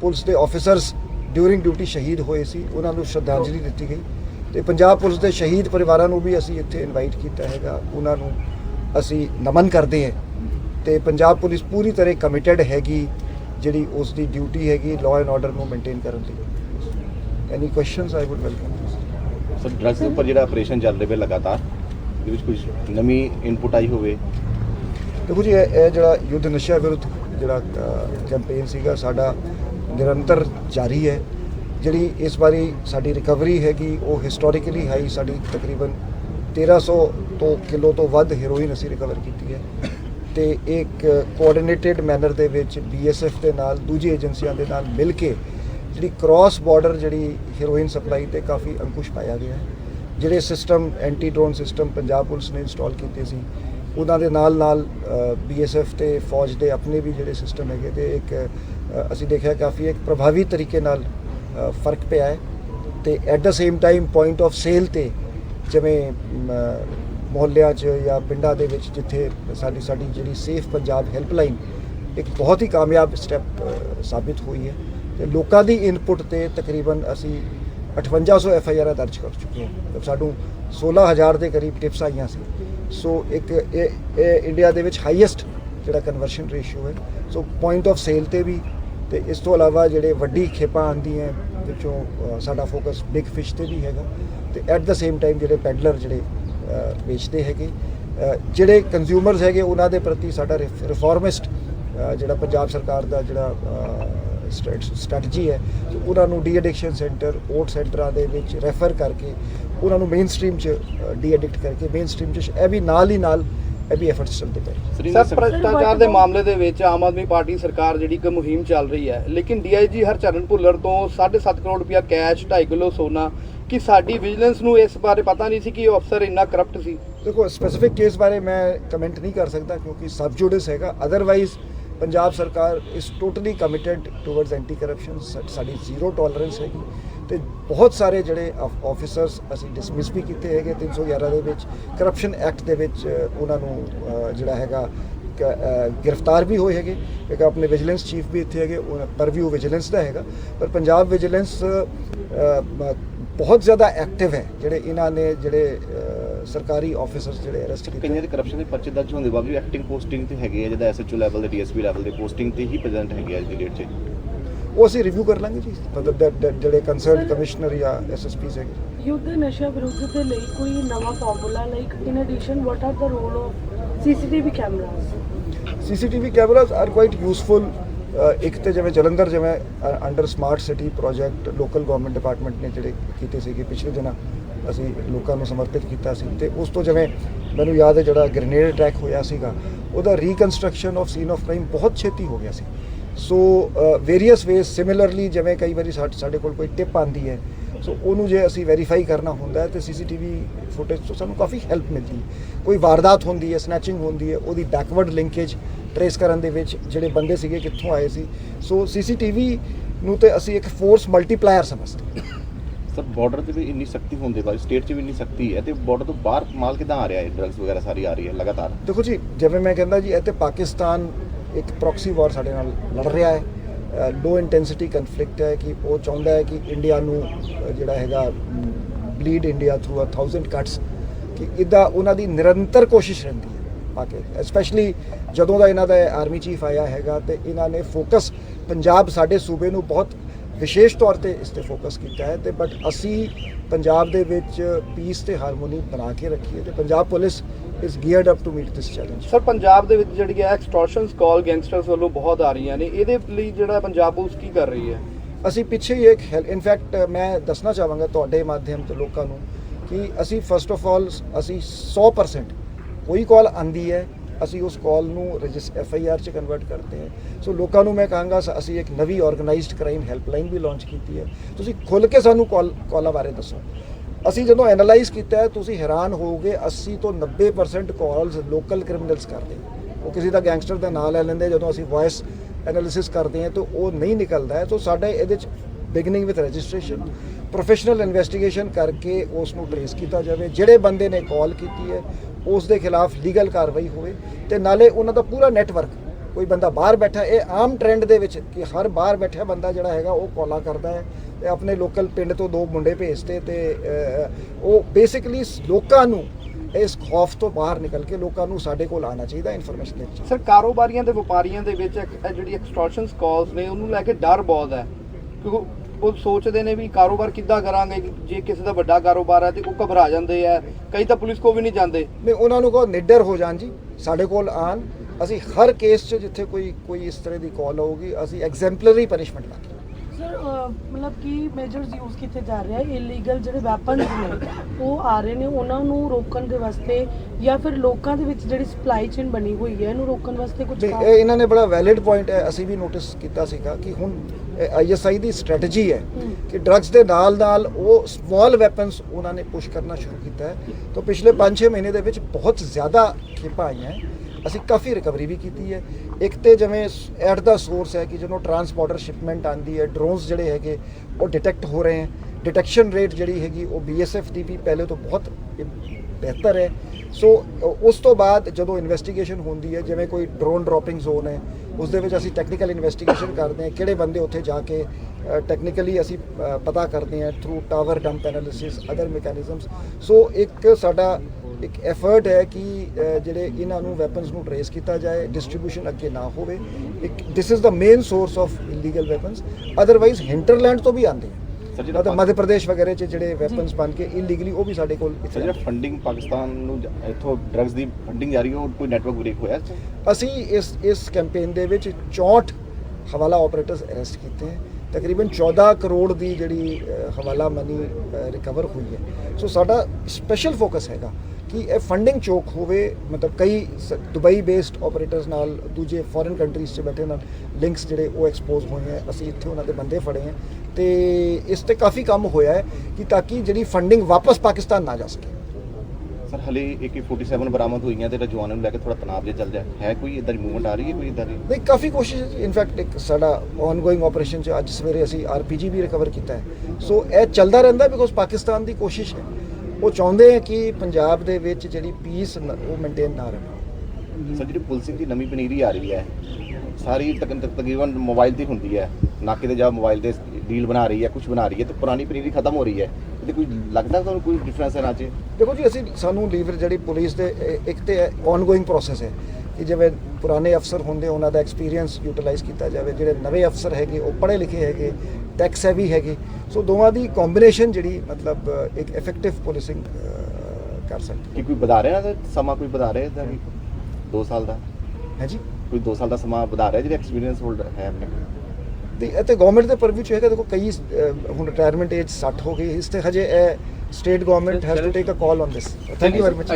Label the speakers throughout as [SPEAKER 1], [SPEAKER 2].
[SPEAKER 1] Police ਦੇ officers during duty ਸ਼ਹੀਦ ਹੋਏ ਸੀ ਉਹਨਾਂ ਨੂੰ ਸ਼ਰਧਾਂਜਲੀ ਦਿੱਤੀ ਗਈ ਤੇ ਪੰਜਾਬ ਪੁਲਿਸ ਦੇ ਸ਼ਹੀਦ ਪਰਿਵਾਰਾਂ ਨੂੰ ਵੀ ਅਸੀਂ ਇੱਥੇ ਇਨਵਾਈਟ ਕੀਤਾ ਹੈਗਾ ਉਹਨਾਂ ਨੂੰ ਅਸੀਂ ਨਮਨ ਕਰਦੇ ਹਾਂ ਤੇ ਪੰਜਾਬ ਪੁਲਿਸ ਪੂਰੀ ਤਰ੍ਹਾਂ ਕਮਿਟਡ ਹੈਗੀ ਜਿਹੜੀ ਉਸ ਦੀ ਡਿਊਟੀ ਹੈਗੀ ਲਾਅ ਐਂਡ ਆਰਡਰ ਨੂੰ ਮੇਨਟੇਨ ਕਰਨ ਦੀ। Any questions I would welcome
[SPEAKER 2] sir drugs ਦੇ ਉੱਪਰ ਜਿਹੜਾ ਆਪਰੇਸ਼ਨ ਚੱਲ ਰਿਹਾ ਹੈ ਲਗਾਤਾਰ ਇਹਦੇ ਵਿੱਚ ਕੁਝ ਨਵੀਂ ਇਨਪੁਟ ਆਈ ਹੋਵੇ?
[SPEAKER 1] ਦੇਖੋ ਜੀ ਇਹ ਜਿਹੜਾ ਯੁੱਧ ਨਸ਼ਾ ਵਿਰੁੱਧ ਜਿਹੜਾ ਕੈਂਪੇਨ ਸੀਗਾ ਸਾਡਾ ਨਿਰੰਤਰ ਜਾਰੀ ਹੈ। ਜਿਹੜੀ ਇਸ ਵਾਰੀ ਸਾਡੀ ਰਿਕਵਰੀ ਹੈਗੀ, ਉਹ ਹਿਸਟੋਰੀਕਲੀ ਹਾਈ ਸਾਡੀ ਤਕਰੀਬਨ 1300 ਤੋਂ ਕਿਲੋ ਤੋਂ ਵੱਧ ਹੈਰੋਇਨ ਅਸੀਂ ਰਿਕਵਰ ਕੀਤੀ ਹੈ। ਤੇ ਇੱਕ ਕੋਆਰਡੀਨੇਟਿਡ ਮੈਨਰ ਦੇ ਵਿੱਚ ਬੀਐਸਐਫ ਦੇ ਨਾਲ, ਦੂਜੀ ਏਜੰਸੀਆਂ ਦੇ ਨਾਲ ਮਿਲ ਕੇ ਜਿਹੜੀ ਕ੍ਰਾਸ ਬਾਰਡਰ ਜਿਹੜੀ ਹੈਰੋਇਨ ਸਪਲਾਈ ਤੇ ਕਾਫੀ ਅੰਕੁਸ਼ ਪਾਇਆ ਗਿਆ ਹੈ। ਜਿਹੜੇ system anti drone system Punjab police ਨੇ ਇੰਸਟਾਲ ਕੀਤੇ ਸੀ, ਉਹਨਾਂ ਦੇ ਨਾਲ ਨਾਲ ਬੀਐਸਐਫ ਤੇ ਫੌਜ ਦੇ ਆਪਣੇ ਵੀ ਜਿਹੜੇ ਸਿਸਟਮ ਹੈਗੇ ਤੇ ਇੱਕ ਅਸੀਂ ਦੇਖਿਆ ਕਾਫੀ ਇੱਕ ਪ੍ਰਭਾਵੀ ਤਰੀਕੇ ਨਾਲ ਫ਼ਰਕ ਪਿਆ ਹੈ ਤੇ at the same time point of sale ਤੇ ਜਿਵੇਂ ਮੁਹੱਲਿਆਂ 'ਚ ਜਾਂ ਪਿੰਡਾਂ ਦੇ ਵਿੱਚ ਜਿੱਥੇ ਸਾਡੀ ਸਾਡੀ ਜਿਹੜੀ ਸੇਫ ਪੰਜਾਬ ਹੈਲਪਲਾਈਨ ਇੱਕ ਬਹੁਤ ਹੀ ਕਾਮਯਾਬ ਸਟੈਪ ਸਾਬਿਤ ਹੋਈ ਹੈ ਤੇ ਲੋਕਾਂ ਦੀ ਇਨਪੁਟ ਤੇ ਤਕਰੀਬਨ ਅਸੀਂ 5800 ਐਫ ਆਈ ਆਰ ਦਰਜ ਕਰ ਚੁੱਕੇ ਹਾਂ। ਮਤਲਬ ਸਾਨੂੰ 16000 ਦੇ ਕਰੀਬ ਟਿਪਸ ਆਈਆਂ ਸੀ। ਸੋ ਇੱਕ ਇਹ ਇਹ ਇੰਡੀਆ ਦੇ ਵਿੱਚ ਹਾਈਐਸਟ ਜਿਹੜਾ ਕਨਵਰਸ਼ਨ ਰੇਸ਼ੀਓ ਹੈ। ਸੋ ਪੁਆਇੰਟ ਆਫ ਸੇਲ ਤੇ ਵੀ ਤੇ ਇਸ ਤੋਂ ਇਲਾਵਾ ਜਿਹੜੇ ਵੱਡੀ ਖੇਪਾਂ ਆਉਂਦੀਆਂ ਵਿੱਚੋਂ ਸਾਡਾ ਫੋਕਸ ਬਿਗ ਫਿਸ਼ ਤੇ ਵੀ ਹੈਗਾ। ਤੇ ਐਟ ਦਾ ਸੇਮ ਟਾਈਮ ਜਿਹੜੇ ਪੈਡਲਰ ਜਿਹੜੇ ਵੇਚਦੇ ਹੈਗੇ ਜਿਹੜੇ ਕੰਜ਼ਿਊਮਰਸ ਹੈਗੇ, ਉਹਨਾਂ ਦੇ ਪ੍ਰਤੀ ਸਾਡਾ ਰਿਫਾਰਮਿਸਟ ਜਿਹੜਾ ਪੰਜਾਬ ਸਰਕਾਰ ਦਾ ਜਿਹੜਾ ਸਟ੍ਰੈਟਜੀ ਹੈ ਸੋ ਉਹਨਾਂ ਨੂੰ ਡੀ ਐਡਿਕਸ਼ਨ ਸੈਂਟਰ ਓਟ ਸੈਂਟਰਾਂ ਦੇ ਵਿੱਚ ਰੈਫਰ ਕਰਕੇ, ਉਹਨਾਂ ਨੂੰ ਮੇਨ ਸਟ੍ਰੀਮ 'ਚ ਡੀ ਐਡਿਕਟ ਕਰਕੇ ਮੇਨ ਸਟ੍ਰੀਮ 'ਚ, ਇਹ ਵੀ ਨਾਲ ਹੀ ਨਾਲ ਇਹ ਵੀ ਐਫਰਟਸ ਚੱਲਦੇ ਪਏ।
[SPEAKER 2] ਸਰ
[SPEAKER 3] ਭ੍ਰਸ਼ਟਾਚਾਰ ਦੇ ਮਾਮਲੇ ਦੇ ਵਿੱਚ ਆਮ ਆਦਮੀ ਪਾਰਟੀ ਸਰਕਾਰ ਜਿਹੜੀ ਕਿ ਮੁਹਿੰਮ ਚੱਲ ਰਹੀ ਹੈ ਲੇਕਿਨ ਡੀਆਈਜੀ ਹਰਚਰਨ ਭੁੱਲਰ ਤੋਂ 7.5 ਕਰੋੜ ਰੁਪਇਆ ਕੈਸ਼ 2.5 ਕਿਲੋ ਸੋਨਾ ਕਿ ਸਾਡੀ ਵਿਜੀਲੈਂਸ ਨੂੰ ਇਸ ਬਾਰੇ ਪਤਾ ਨਹੀਂ ਸੀ ਕਿ ਉਹ ਅਫਸਰ ਇੰਨਾ ਕਰਪਟ ਸੀ?
[SPEAKER 1] ਦੇਖੋ ਸਪੈਸੀਫਿਕ ਕੇਸ ਬਾਰੇ ਮੈਂ ਕਮੈਂਟ ਨਹੀਂ ਕਰ ਸਕਦਾ ਕਿਉਂਕਿ ਸਬ ਜੁਡਿਸ ਹੈਗਾ। ਅਦਰਵਾਈਜ਼ ਪੰਜਾਬ ਸਰਕਾਰ ਇਸ totally committed towards anti corruption ਸਾਡੀ ਜ਼ੀਰੋ ਟੋਲਰੈਂਸ ਹੈਗੀ। ਤੇ ਬਹੁਤ ਸਾਰੇ ਜਿਹੜੇ ਆਫੀਸਰਸ ਅਸੀਂ ਡਿਸਮਿਸ ਵੀ ਕੀਤੇ ਹੈਗੇ 311 ਦੇ ਵਿੱਚ। ਕਰਪਸ਼ਨ ਐਕਟ ਦੇ ਵਿੱਚ ਉਹਨਾਂ ਨੂੰ ਜਿਹੜਾ ਹੈਗਾ ਗ੍ਰਿਫਤਾਰ ਵੀ ਹੋਏ ਹੈਗੇ। ਇੱਕ ਆਪਣੇ ਵਿਜੀਲੈਂਸ ਚੀਫ ਵੀ ਇੱਥੇ ਹੈਗੇ, ਉਹ ਪਰਵਿਊ ਵਿਜੀਲੈਂਸ ਦਾ ਹੈਗਾ। ਪਰ ਪੰਜਾਬ ਵਿਜੀਲੈਂਸ ਬਹੁਤ ਜ਼ਿਆਦਾ ਐਕਟਿਵ ਹੈ, ਜਿਹੜੇ ਇਹਨਾਂ ਨੇ ਜਿਹੜੇ ਸਰਕਾਰੀ ਆਫੀਸਰਸ ਜਿਹੜੇ ਅਰੈਸਟ ਕੀਤੇ।
[SPEAKER 2] ਕਈਆਂ ਦੇ ਕਰਪਸ਼ਨ ਦੇ ਪਰਚੇ ਦਰਜ ਹੋਣ ਦੇ ਬਾਵਜੂਦ ਐਕਟਿੰਗ ਪੋਸਟਿੰਗ ਤੇ ਹੈਗੇ ਆ ਜਿਹਦਾ ਐਸਐਚਓ ਲੈਵਲ ਦੇ ਡੀਐਸਪੀ ਲੈਵਲ ਦੇ ਪੋਸਟਿੰਗ ਤੇ ਹੀ ਪ੍ਰੈਜ਼ੈਂਟ ਹੈਗੇ ਅੱਜ ਦੀ ਡੇਟ 'ਚ।
[SPEAKER 1] ਉਹ ਅਸੀਂ ਰਿਵਿਊ ਕਰ ਲਾਂਗੇ ਜੀ। ਮਤਲਬ ਜਿਹੜੇ ਕੰਸਰਨ ਕਮਿਸ਼ਨਰ ਜਾਂ ਐਸਐਸਪੀਸ ਹੈਗੇ।
[SPEAKER 4] ਯੁੱਧ ਨਸ਼ਾ ਵਿਰੁੱਧ ਦੇ ਲਈ ਕੋਈ ਨਵਾਂ formula like in addition what are the role of CCTV cameras
[SPEAKER 1] CCTV cameras are quite useful ਇੱਕ ਤੇ ਜਿਵੇਂ ਜਲੰਧਰ ਜਿਵੇਂ under smart city project local government department ਨੇ ਜਿਹੜੇ ਕੀਤੇ ਸੀਗੇ ਪਿਛਲੇ ਦਿਨਾਂ ਅਸੀਂ ਲੋਕਾਂ ਨੂੰ ਸਮਰਪਿਤ ਕੀਤਾ ਸੀ। ਤੇ ਉਸ ਤੋਂ ਜਿਵੇਂ ਮੈਨੂੰ ਯਾਦ ਹੈ ਜਿਹੜਾ ਗ੍ਰੇਨੇਡ ਅਟੈਕ ਹੋਇਆ ਸੀਗਾ ਉਹਦਾ reconstruction of scene of crime ਬਹੁਤ ਛੇਤੀ ਹੋ ਗਿਆ ਸੀ। ਸੋ ਵੇਰੀਅਸ ਵੇਜ਼ ਸਿਮਿਲਰਲੀ ਜਿਵੇਂ ਕਈ ਵਾਰੀ ਸਾਡੇ ਕੋਲ ਕੋਈ ਟਿਪ ਆਂਦੀ ਹੈ ਸੋ ਉਹਨੂੰ ਜੇ ਅਸੀਂ ਵੈਰੀਫਾਈ ਕਰਨਾ ਹੁੰਦਾ ਹੈ ਤੇ ਸੀਸੀਟੀਵੀ ਫੁਟੇਜ ਤੋਂ ਸਾਨੂੰ ਕਾਫੀ ਹੈਲਪ ਮਿਲਦੀ ਹੈ। ਕੋਈ ਵਾਰਦਾਤ ਹੁੰਦੀ ਹੈ ਸਨੈਚਿੰਗ ਹੁੰਦੀ ਹੈ ਉਹਦੀ ਬੈਕਵਰਡ ਲਿੰਕੇਜ ਟਰੇਸ ਕਰਨ ਦੇ ਵਿੱਚ ਜਿਹੜੇ ਬੰਦੇ ਸੀਗੇ ਕਿੱਥੋਂ ਆਏ ਸੀ। ਸੋ ਸੀਸੀਟੀਵੀ ਨੂੰ ਤੇ ਅਸੀਂ ਇੱਕ ਫੋਰਸ ਮਲਟੀਪਲਾਇਰ ਸਮਝਦੇ
[SPEAKER 2] ਸਰ ਬਾਰਡਰ ਤੇ ਵੀ ਇੰਨੀ ਸਖਤੀ ਹੋਣ ਦੇ ਬਾਵਜੂਦ ਸਟੇਟ 'ਚ ਵੀ ਇੰਨੀ ਸਖਤੀ ਹੈ ਤੇ ਬਾਰਡਰ ਤੋਂ ਬਾਹਰ ਮਾਲ ਕਿਦਾਂ ਆ ਰਿਹਾ ਹੈ? ਡਰੱਗਸ ਵਗੈਰਾ ਸਾਰੀ ਆ ਰਹੀ ਹੈ ਲਗਾਤਾਰ।
[SPEAKER 1] ਦੇਖੋ ਜੀ ਜਿਵੇਂ ਮੈਂ ਕਹਿੰਦਾ ਜੀ ਤੇ ਪਾਕਿਸਤਾਨ ਇੱਕ ਪ੍ਰੋਕਸੀ ਵਾਰ ਸਾਡੇ ਨਾਲ ਲੜ ਰਿਹਾ ਹੈ। ਲੋ ਇੰਟੈਂਸਿਟੀ ਕਨਫਲਿਕਟ ਹੈ ਕਿ ਉਹ ਚਾਹੁੰਦਾ ਹੈ ਕਿ ਇੰਡੀਆ ਨੂੰ ਜਿਹੜਾ ਹੈਗਾ ਬਲੀਡ ਇੰਡੀਆ ਥਰੂ ਅ 1000 ਕੱਟਸ ਕਿ ਇਦਾਂ ਉਹਨਾਂ ਦੀ ਨਿਰੰਤਰ ਕੋਸ਼ਿਸ਼ ਰਹਿੰਦੀ ਹੈ ਪਾਕੇ ਸਪੈਸ਼ਲੀ ਜਦੋਂ ਦਾ ਇਹਨਾਂ ਦਾ ਆਰਮੀ ਚੀਫ ਆਇਆ ਹੈਗਾ ਤੇ ਇਹਨਾਂ ਨੇ ਫੋਕਸ ਪੰਜਾਬ ਸਾਡੇ ਸੂਬੇ ਨੂੰ ਬਹੁਤ ਵਿਸ਼ੇਸ਼ ਤੌਰ ਤੇ ਇਸ ਤੇ ਫੋਕਸ ਕੀਤਾ ਹੈ ਤੇ ਬਟ ਅਸੀਂ ਪੰਜਾਬ ਦੇ ਵਿੱਚ ਪੀਸ ਤੇ ਹਾਰਮੋਨੀ ਬਣਾ ਕੇ ਰੱਖੀਏ ਤੇ Punjab police is geared up to meet this challenge
[SPEAKER 3] sir Punjab ਦੇ ਵਿੱਚ ਜਿਹੜੀ ਹੈ ਐਕਸਟੋਰਸ਼ਨਸ ਕਾਲ ਗੈਂਗਸਟਰਸ ਵੱਲੋਂ ਬਹੁਤ ਆ ਰਹੀਆਂ ਨੇ। ਇਹਦੇ ਲਈ ਜਿਹੜਾ ਪੰਜਾਬ ਪੁਲਿਸ ਕੀ ਕਰ ਰਹੀ ਹੈ?
[SPEAKER 1] ਅਸੀਂ ਪਿੱਛੇ ਹੀ ਇੱਕ ਇਨਫੈਕਟ ਮੈਂ ਦੱਸਣਾ ਚਾਹਾਂਗਾ ਤੁਹਾਡੇ ਮਾਧਿਅਮ ਤੋਂ ਲੋਕਾਂ ਨੂੰ ਕਿ ਅਸੀਂ ਫਸਟ ਆਫ ਆਲ ਅਸੀਂ 100% ਕੋਈ ਕਾਲ ਆਂਦੀ ਹੈ ਅਸੀਂ ਉਸ ਕਾਲ ਨੂੰ ਰਜਿਸ ਐਫ ਆਈ ਆਰ ਚ ਕਨਵਰਟ ਕਰਦੇ ਹਾਂ। ਸੋ ਲੋਕਾਂ ਨੂੰ ਮੈਂ ਕਹਾਂਗਾ ਅਸੀਂ ਇੱਕ ਨਵੀਂ ਆਰਗੇਨਾਈਜ਼ਡ ਕ੍ਰਾਈਮ ਹੈਲਪਲਾਈਨ ਵੀ ਲਾਂਚ ਕੀਤੀ ਹੈ। ਤੁਸੀਂ ਖੁੱਲ ਕੇ ਸਾਨੂੰ ਕਾਲ, ਕਾਲਾਂ ਬਾਰੇ ਦੱਸੋ। ਅਸੀਂ ਜਦੋਂ ਐਨਾਲਾਈਜ਼ ਕੀਤਾ, ਤੁਸੀਂ ਹੈਰਾਨ ਹੋਵੋਗੇ 80 ਤੋਂ 90% ਕਾਲਸ ਲੋਕਲ ਕ੍ਰਿਮੀਨਲਸ ਕਰਦੇ ਉਹ ਕਿਸੇ ਦਾ ਗੈਂਗਸਟਰ ਦਾ ਨਾਂ ਲੈ ਲੈਂਦੇ ਜਦੋਂ ਅਸੀਂ ਵੌਇਸ ਐਨਾਲਿਸਿਸ ਕਰਦੇ ਹਾਂ, ਤਾਂ ਉਹ ਨਹੀਂ ਨਿਕਲਦਾ ਸੋ ਸਾਡੇ ਇਹਦੇ ਚ beginning with registration professional investigation ਕਰਕੇ ਉਸ ਨੂੰ ਟ੍ਰੇਸ ਕੀਤਾ ਜਾਵੇ। ਜਿਹੜੇ ਬੰਦੇ ਨੇ ਕਾਲ ਕੀਤੀ ਹੈ ਉਸ ਦੇ ਖਿਲਾਫ ਲੀਗਲ ਕਾਰਵਾਈ ਹੋਵੇ ਤੇ ਨਾਲੇ ਉਹਨਾਂ ਦਾ ਪੂਰਾ ਨੈਟਵਰਕ, ਕੋਈ ਬੰਦਾ ਬਾਹਰ ਬੈਠਾ, ਇਹ ਆਮ ਟ੍ਰੈਂਡ ਦੇ ਵਿੱਚ ਕਿ ਹਰ ਬਾਹਰ ਬੈਠਾ ਬੰਦਾ ਜਿਹੜਾ ਹੈਗਾ ਉਹ ਕਾਲਾਂ ਕਰਦਾ ਹੈ ਤੇ ਆਪਣੇ ਲੋਕਲ ਪਿੰਡ ਤੋਂ ਦੋ ਮੁੰਡੇ ਭੇਜਤੇ ਤੇ ਉਹ ਬੇਸਿਕਲੀ ਲੋਕਾਂ ਨੂੰ ਇਸ ਖੌਫ ਤੋਂ ਬਾਹਰ ਨਿਕਲ ਕੇ ਲੋਕਾਂ ਨੂੰ ਸਾਡੇ ਕੋਲ ਆਉਣਾ ਚਾਹੀਦਾ ਇਨਫੋਰਮੇਸ਼ਨ ਦੇ ਵਿੱਚ
[SPEAKER 3] ਸਰ, ਕਾਰੋਬਾਰੀਆਂ ਤੇ ਵਪਾਰੀਆਂ ਦੇ ਵਿੱਚ ਜਿਹੜੀ ਐਕਸਟੋਰਸ਼ਨਸ ਕਾਲਸ ਨੇ, ਉਹਨੂੰ ਲੈ ਕੇ ਡਰ ਬਹੁਤ ਹੈ। ਕਿਉਂਕਿ ਉਹ ਸੋਚਦੇ ਨੇ ਵੀ ਕਾਰੋਬਾਰ ਕਿੱਦਾਂ ਕਰਾਂਗੇ ਜੇ ਕਿਸੇ ਦਾ ਵੱਡਾ ਕਾਰੋਬਾਰ ਹੈ ਤੇ ਉਹ ਘਬਰਾ ਜਾਂਦੇ ਆ। ਕਈ ਤਾਂ ਪੁਲਿਸ ਕੋ ਵੀ ਨਹੀਂ ਜਾਂਦੇ।
[SPEAKER 1] ਨਹੀਂ ਉਹਨਾਂ ਨੂੰ ਕਹੋ ਨਿਡਰ ਹੋ ਜਾਣ ਜੀ ਸਾਡੇ ਕੋਲ ਆਣ। ਅਸੀਂ ਹਰ ਕੇਸ 'ਚ ਜਿੱਥੇ ਕੋਈ ਕੋਈ ਇਸ ਤਰ੍ਹਾਂ ਦੀ ਕਾਲ ਹੋਊਗੀ ਅਸੀਂ ਐਗਜ਼ੈਂਪਲਰੀ ਪਨਿਸ਼ਮੈਂਟ ਲਾਂਗੇ।
[SPEAKER 4] ਸਰ ਮਤਲਬ ਕੀ ਮੇਜਰਸ ਯੂਜ਼ ਕੀਤੇ ਜਾ ਰਹੇ? ਆ ਇਲੀਗਲ ਜਿਹੜੇ ਵੈਪਨਸ ਨੇ ਉਹ ਆ ਰਹੇ ਨੇ। ਉਹਨਾਂ ਨੂੰ ਰੋਕਣ ਦੇ ਵਾਸਤੇ ਜਾਂ ਫਿਰ ਲੋਕਾਂ ਦੇ ਵਿੱਚ ਜਿਹੜੀ ਸਪਲਾਈ ਚੇਨ ਬਣੀ ਹੋਈ ਹੈ ਇਹਨੂੰ ਰੋਕਣ ਵਾਸਤੇ ਕੁਝ
[SPEAKER 1] ਇਹਨਾਂ ਨੇ ਬੜਾ ਵੈਲਿਡ ਪੁਆਇੰਟ ਹੈ ਅਸੀਂ ਵੀ ਨੋਟਿਸ ਕੀਤਾ ਸੀਗਾ ਕਿ ਹੁਣ ਆਈਐਸਆਈ ਦੀ ਸਟ੍ਰੈਟਜੀ ਹੈ ਕਿ ਡਰੱਗਸ ਦੇ ਨਾਲ ਨਾਲ ਉਹ ਸਮਾਲ ਵੈਪਨਸ ਉਹਨਾਂ ਨੇ ਪੁਸ਼ ਕਰਨਾ ਸ਼ੁਰੂ ਕੀਤਾ ਹੈ। ਤਾਂ ਪਿਛਲੇ 5-6 ਮਹੀਨੇ ਦੇ ਵਿੱਚ ਬਹੁਤ ਜ਼ਿਆਦਾ ਖੇਪਾਂ ਆਈਆਂ ਅਸੀਂ ਕਾਫੀ ਰਿਕਵਰੀ ਵੀ ਕੀਤੀ ਹੈ। ਇੱਕ ਤੇ ਜਿਵੇਂ ਐਟ ਦਾ ਸੋਰਸ ਹੈ ਕਿ ਜਦੋਂ ਟਰਾਂਸਪੋਰਟਰ ਸ਼ਿਪਮੈਂਟ ਆਂਦੀ ਹੈ ਡਰੋਨਸ ਜਿਹੜੇ ਹੈਗੇ, ਉਹ ਡਿਟੈਕਟ ਹੋ ਰਹੇ ਹਨ ਡਿਟੈਕਸ਼ਨ ਰੇਟ ਜਿਹੜੀ ਹੈਗੀ, ਉਹ ਬੀਐਸਐਫ ਦੀ ਵੀ ਪਹਿਲੇ ਤੋਂ ਬਹੁਤ ਬਿਹਤਰ ਹੈ। ਸੋ ਉਸ ਤੋਂ ਬਾਅਦ ਜਦੋਂ ਇਨਵੈਸਟੀਗੇਸ਼ਨ ਹੁੰਦੀ ਹੈ, ਜਿਵੇਂ ਕੋਈ ਡਰੋਨ ਡ੍ਰੌਪਿੰਗ ਜ਼ੋਨ ਹੈ, ਉਸ ਦੇ ਵਿੱਚ ਅਸੀਂ ਟੈਕਨੀਕਲ ਇਨਵੈਸਟੀਗੇਸ਼ਨ ਕਰਦੇ ਹਾਂ, ਕਿਹੜੇ ਬੰਦੇ ਉੱਥੇ ਜਾ ਕੇ ਟੈਕਨੀਕਲੀ ਅਸੀਂ ਪਤਾ ਕਰਦੇ ਹਾਂ through tower dump analysis other mechanisms so ਇੱਕ ਸਾਡਾ, ਇੱਕ ਐਫਰਟ ਹੈ ਕਿ ਜਿਹੜੇ ਇਹਨਾਂ ਨੂੰ ਵੈਪਨਸ ਨੂੰ ਟਰੇਸ ਕੀਤਾ ਜਾਏ ਡਿਸਟ੍ਰੀਬਿਊਸ਼ਨ ਅੱਗੇ ਨਾ ਹੋਵੇ। ਇੱਕ this is the main source of illegal weapons otherwise hinterland ਤੋਂ ਵੀ ਆਉਂਦੇ ਆ।
[SPEAKER 2] ਸਰ ਜਿਹੜਾ
[SPEAKER 1] ਮਤਲਬ ਮੱਧ ਪ੍ਰਦੇਸ਼ ਵਗੈਰੇ ਚ ਜਿਹੜੇ ਵੈਪਨਸ ਬਣ ਕੇ ਇਲੀਗਲੀ ਉਹ ਵੀ ਸਾਡੇ ਕੋਲ ਇੱਥੇ
[SPEAKER 2] ਜਿਹੜਾ ਫੰਡਿੰਗ ਪਾਕਿਸਤਾਨ ਨੂੰ ਜ- ਇੱਥੋਂ ਡਰੱਗਸ ਦੀ ਫੰਡਿੰਗ ਜਾਰੀ ਉਹ ਕੋਈ ਨੈਟਵਰਕ ਬ੍ਰੇਕ ਹੋਇਆ?
[SPEAKER 1] ਅਸੀਂ ਇਸ ਇਸ ਕੈਂਪੇਨ ਦੇ ਵਿੱਚ 64 ਹਵਾਲਾ ਆਪਰੇਟਰਸ ਅਰੈਸਟ ਕੀਤੇ ਹੈ। ਤਕਰੀਬਨ 14 ਕਰੋੜ ਦੀ ਜਿਹੜੀ ਹਵਾਲਾ ਮਨੀ ਰਿਕਵਰ ਹੋਈ ਹੈ। ਸੋ ਸਾਡਾ ਸਪੈਸ਼ਲ ਫੋਕਸ ਹੈਗਾ। ਕਿ ਇਹ ਫੰਡਿੰਗ ਚੋਕ ਹੋਵੇ ਮਤਲਬ ਕਈ ਦੁਬਈ ਬੇਸਡ ਆਪਰੇਟਰਸ ਨਾਲ ਦੂਜੇ ਫੋਰਨ ਕੰਟਰੀਜ਼ 'ਚ ਬੈਠੇ ਨਾਲ ਲਿੰਕਸ ਜਿਹੜੇ ਉਹ ਐਕਸਪੋਜ਼ ਹੋਏ ਹੈ ਅਸੀਂ ਇੱਥੇ ਉਹਨਾਂ ਦੇ ਬੰਦੇ ਫੜੇ ਹੈ। ਤੇ ਇਸ ਤੇ ਕਾਫੀ ਕੰਮ ਹੋਇਆ ਹੈ ਕਿ ਤਾਂ ਕਿ ਜਿਹੜੀ ਫੰਡਿੰਗ ਵਾਪਸ ਪਾਕਿਸਤਾਨ ਨਾ ਜਾ ਸਕੇ।
[SPEAKER 2] ਸਰ ਹਲੇ AK47 ਬਰਾਮਦ ਹੋਈਆਂ ਤੇ ਜਵਾਨਾਂ ਨੂੰ ਲੈ ਕੇ ਥੋੜਾ ਤਣਾਅ ਜਿਹਾ ਚੱਲ ਰਿਹਾ ਹੈ। ਕੋਈ ਇਦਾਂ ਦੀ ਮੂਵਮੈਂਟ ਆ ਰਹੀ ਹੈ ਕੋਈ ਇਦਾਂ ਦੀ?
[SPEAKER 1] ਨਹੀਂ ਕਾਫੀ ਕੋਸ਼ਿਸ਼ ਇਨਫੈਕਟ ਇੱਕ ਸਾਡਾ ਆਨਗੋਇੰਗ ਆਪਰੇਸ਼ਨ ਚ ਅੱਜ ਸਵੇਰੇ ਅਸੀਂ ਆਰਪੀਜੀ ਵੀ ਰਿਕਵਰ ਕੀਤਾ ਹੈ। ਸੋ ਇਹ ਚੱਲਦਾ ਰਹਿੰਦਾ ਬਿਕੋਜ਼ ਪਾਕਿਸਤਾਨ ਦੀ ਕੋਸ਼ਿਸ਼ ਹੈ। ਉਹ ਚਾਹੁੰਦੇ ਹੈ ਕਿ ਪੰਜਾਬ ਦੇ ਵਿੱਚ ਜਿਹੜੀ ਪੀਸ ਉਹ ਮੇਨਟੇਨ ਨਾ ਰਹੇ।
[SPEAKER 2] ਸਰ ਜਿਹੜੀ ਪੁਲਿਸਿੰਗ ਦੀ ਨਵੀਂ ਪਨੀਰੀ ਆ ਰਹੀ ਹੈ ਸਾਰੀ ਤਕ- ਤਕ- ਤਕਰੀਬਨ ਮੋਬਾਈਲ ਤੇ ਹੁੰਦੀ ਹੈ। ਨਾਕੇ ਤੇ ਜਾ ਮੋਬਾਈਲ ਤੇ ਡੀਲ ਬਣਾ ਰਹੀ ਹੈ ਕੁਝ ਬਣਾ ਰਹੀ ਹੈ ਤੇ ਪੁਰਾਣੀ ਪਨੀਰੀ ਖਤਮ ਹੋ ਰਹੀ ਹੈ। ਤੇ ਕੋਈ ਲੱਗਦਾ ਤੁਹਾਨੂੰ ਕੋਈ ਡਿਫਰੈਂਸ ਹੈ ਨਾ ਚ?
[SPEAKER 1] ਦੇਖੋ ਜੀ ਅਸੀਂ ਸਾਨੂੰ ਲੀਵਰ ਜਿਹੜੀ ਪੁਲਿਸ ਦੇ ਇੱਕ ਤੇ ਆਨਗੋਇੰਗ ਪ੍ਰੋਸੈਸ ਹੈ ਕਿ ਜਿਵੇਂ ਪੁਰਾਣੇ ਅਫਸਰ ਹੁੰਦੇ ਉਹਨਾਂ ਦਾ ਐਕਸਪੀਰੀਅੰਸ ਯੂਟਿਲਾਈਜ਼ ਕੀਤਾ ਜਾਵੇ। ਜਿਹੜੇ ਨਵੇਂ ਅਫਸਰ ਹੈਗੇ ਉਹ ਪੜ੍ਹੇ ਲਿਖੇ ਹੈਗੇ ਟੈਕਸ ਹੈਵੀ ਹੈਗੇ। ਸੋ ਦੋਵਾਂ ਦੀ ਕੰਬੀਨੇਸ਼ਨ ਜਿਹੜੀ ਮਤਲਬ ਇੱਕ ਇਫੈਕਟਿਵ ਪੁਲਿਸਿੰਗ ਕਰ ਸਕਦੀ
[SPEAKER 2] ਕਿ ਕੋਈ ਵਧਾ ਰਿਹਾ ਨਾ ਸਮਾਂ ਕੋਈ ਵਧਾ ਰਿਹਾ ਇਦਾਂ ਵੀ? 2 ਸਾਲ ਦਾ?
[SPEAKER 1] ਹੈ ਜੀ
[SPEAKER 2] ਕੋਈ 2 ਸਾਲ ਦਾ ਸਮਾਂ ਵਧਾ ਰਿਹਾ ਜਿਹੜਾ ਐਕਸਪੀਰੀਅੰਸ ਹੋਲਡਰ ਹੈ ਆਪਣੇ
[SPEAKER 1] ਤੇ ਇਹ ਤੇ ਗਵਰਨਮੈਂਟ ਦੇ ਪਰਵਿਊ ਚ ਹੈਗਾ ਦੇਖੋ ਕਈ ਹੁਣ ਰਿਟਾਇਰਮੈਂਟ ਏਜ 60 ਹੋ ਗਈ। ਇਸ ਤੇ ਹਜੇ ਇਹ state government has to take a call on this thank you very much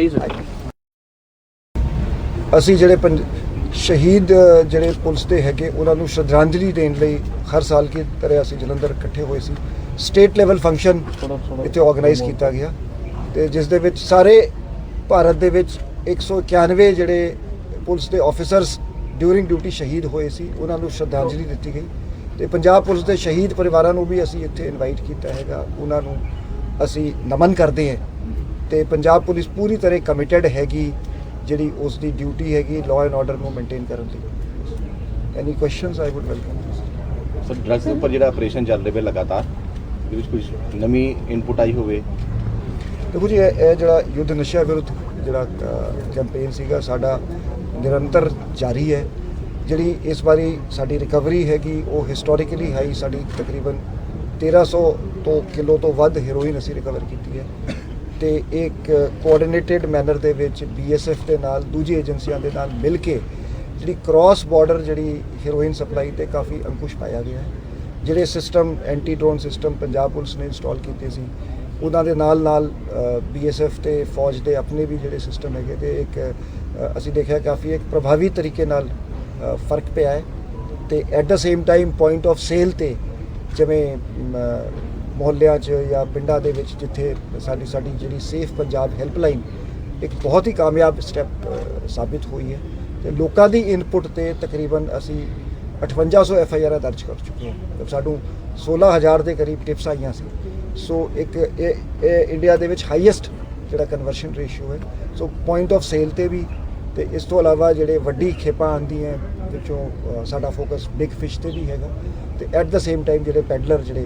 [SPEAKER 1] ਅਸੀਂ ਜਿਹੜੇ ਪੰਜ- ਸ਼ਹੀਦ ਜਿਹੜੇ ਪੁਲਿਸ ਦੇ ਹੈਗੇ, ਉਹਨਾਂ ਨੂੰ ਸ਼ਰਧਾਂਜਲੀ ਦੇਣ ਲਈ ਹਰ ਸਾਲ ਕੀ ਤਰ੍ਹਾਂ ਅਸੀਂ ਜਲੰਧਰ ਇਕੱਠੇ ਹੋਏ ਸੀ। ਸਟੇਟ ਲੈਵਲ ਫੰਕਸ਼ਨ ਇੱਥੇ ਆਰਗੇਨਾਈਜ਼ ਕੀਤਾ ਗਿਆ। ਤੇ ਜਿਸ ਦੇ ਵਿੱਚ ਸਾਰੇ ਭਾਰਤ ਦੇ ਵਿੱਚ 191 ਜਿਹੜੇ ਪੁਲਿਸ ਦੇ ਆਫੀਸਰਸ ਡਿਊਰਿੰਗ ਡਿਊਟੀ ਸ਼ਹੀਦ ਹੋਏ ਸੀ, ਉਹਨਾਂ ਨੂੰ ਸ਼ਰਧਾਂਜਲੀ ਦਿੱਤੀ ਗਈ। ਤੇ ਪੰਜਾਬ ਪੁਲਿਸ ਦੇ ਸ਼ਹੀਦ ਪਰਿਵਾਰਾਂ ਨੂੰ ਵੀ ਅਸੀਂ ਇੱਥੇ ਇਨਵਾਈਟ ਕੀਤਾ ਹੈਗਾ। ਉਹਨਾਂ ਨੂੰ ਅਸੀਂ ਨਮਨ ਕਰਦੇ ਹਾਂ। ਤੇ ਪੰਜਾਬ ਪੁਲਿਸ ਪੂਰੀ ਤਰ੍ਹਾਂ ਕਮਿਟਡ ਹੈਗੀ। ਜਿਹੜੀ ਉਸ ਦੀ ਡਿਊਟੀ ਹੈਗੀ ਲਾਅ ਐਂਡ ਆਰਡਰ ਨੂੰ ਮੇਨਟੇਨ ਕਰਨ ਲਈ any questions I would welcome
[SPEAKER 2] sir drugs ਦੇ ਉੱਪਰ ਜਿਹੜਾ ਆਪਰੇਸ਼ਨ ਚੱਲ ਰਿਹਾ ਹੈ ਲਗਾਤਾਰ ਇਹਦੇ ਵਿੱਚ ਕੁਝ ਨਵੀਂ ਇਨਪੁਟ ਆਈ ਹੋਵੇ।
[SPEAKER 1] ਦੇਖੋ ਜੀ ਇਹ ਇਹ ਜਿਹੜਾ ਯੁੱਧ ਨਸ਼ਾ ਵਿਰੁੱਧ ਜਿਹੜਾ ਕੈਂਪੇਨ ਸੀਗਾ ਸਾਡਾ ਨਿਰੰਤਰ ਜਾਰੀ ਹੈ। ਜਿਹੜੀ ਇਸ ਵਾਰੀ ਸਾਡੀ ਰਿਕਵਰੀ ਹੈਗੀ ਉਹ ਹਿਸਟੋਰੀਕਲੀ ਹਾਈ ਸਾਡੀ ਤਕਰੀਬਨ 1300 ਤੋਂ ਕਿਲੋ ਤੋਂ ਵੱਧ ਹੈਰੋਇਨ ਅਸੀਂ ਰਿਕਵਰ ਕੀਤੀ ਹੈ। ਤੇ ਇੱਕ ਕੋਆਰਡੀਨੇਟਿਡ ਮੈਨਰ ਦੇ ਵਿੱਚ ਬੀਐਸਐਫ ਦੇ ਨਾਲ, ਦੂਜੀ ਏਜੰਸੀਆਂ ਦੇ ਨਾਲ ਮਿਲ ਕੇ ਜਿਹੜੀ ਕ੍ਰਾਸ ਬਾਰਡਰ ਜਿਹੜੀ ਹੀਰੋਇਨ ਸਪਲਾਈ ਤੇ ਕਾਫੀ ਅੰਕੁਸ਼ ਪਾਇਆ ਗਿਆ ਹੈ। ਜਿਹੜੇ system anti drone system Punjab police ਨੇ ਇੰਸਟਾਲ ਕੀਤੇ ਸੀ, ਉਹਨਾਂ ਦੇ ਨਾਲ ਨਾਲ ਬੀਐਸਐਫ ਤੇ ਫੌਜ ਦੇ ਆਪਣੇ ਵੀ ਜਿਹੜੇ ਸਿਸਟਮ ਹੈਗੇ ਤੇ ਇੱਕ ਅਸੀਂ ਦੇਖਿਆ ਕਾਫੀ ਇੱਕ ਪ੍ਰਭਾਵੀ ਤਰੀਕੇ ਨਾਲ ਫ਼ਰਕ ਪਿਆ ਹੈ ਤੇ at the same time point of sale ਤੇ ਜਿਵੇਂ ਮੁਹੱਲਿਆਂ 'ਚ ਜਾਂ ਪਿੰਡਾਂ ਦੇ ਵਿੱਚ ਜਿੱਥੇ ਸਾਡੀ ਸਾਡੀ ਜਿਹੜੀ ਸੇਫ ਪੰਜਾਬ ਹੈਲਪਲਾਈਨ ਇੱਕ ਬਹੁਤ ਹੀ ਕਾਮਯਾਬ ਸਟੈਪ ਸਾਬਿਤ ਹੋਈ ਹੈ ਤੇ ਲੋਕਾਂ ਦੀ ਇਨਪੁਟ ਤੇ ਤਕਰੀਬਨ ਅਸੀਂ 5800 ਐਫ ਆਈ ਆਰ ਦਰਜ ਕਰ ਚੁੱਕੇ ਹਾਂ। ਮਤਲਬ ਸਾਨੂੰ 16000 ਦੇ ਕਰੀਬ ਟਿਪਸ ਆਈਆਂ ਸੀ। ਸੋ ਇੱਕ ਇਹ ਇੰਡੀਆ ਦੇ ਵਿੱਚ ਹਾਈਐਸਟ ਜਿਹੜਾ ਕਨਵਰਸ਼ਨ ਰੇਸ਼ੀਓ ਹੈ। ਸੋ ਪੁਆਇੰਟ ਆਫ ਸੇਲ ਤੇ ਵੀ ਤੇ ਇਸ ਤੋਂ ਇਲਾਵਾ ਜਿਹੜੇ ਵੱਡੀ ਖੇਪਾਂ ਆਉਂਦੀਆਂ ਵਿੱਚੋਂ ਸਾਡਾ ਫੋਕਸ ਬਿਗ ਫਿਸ਼ ਤੇ ਵੀ ਹੈਗਾ। ਤੇ ਐਟ ਦਾ ਸੇਮ ਟਾਈਮ ਜਿਹੜੇ ਪੈਡਲਰ ਜਿਹੜੇ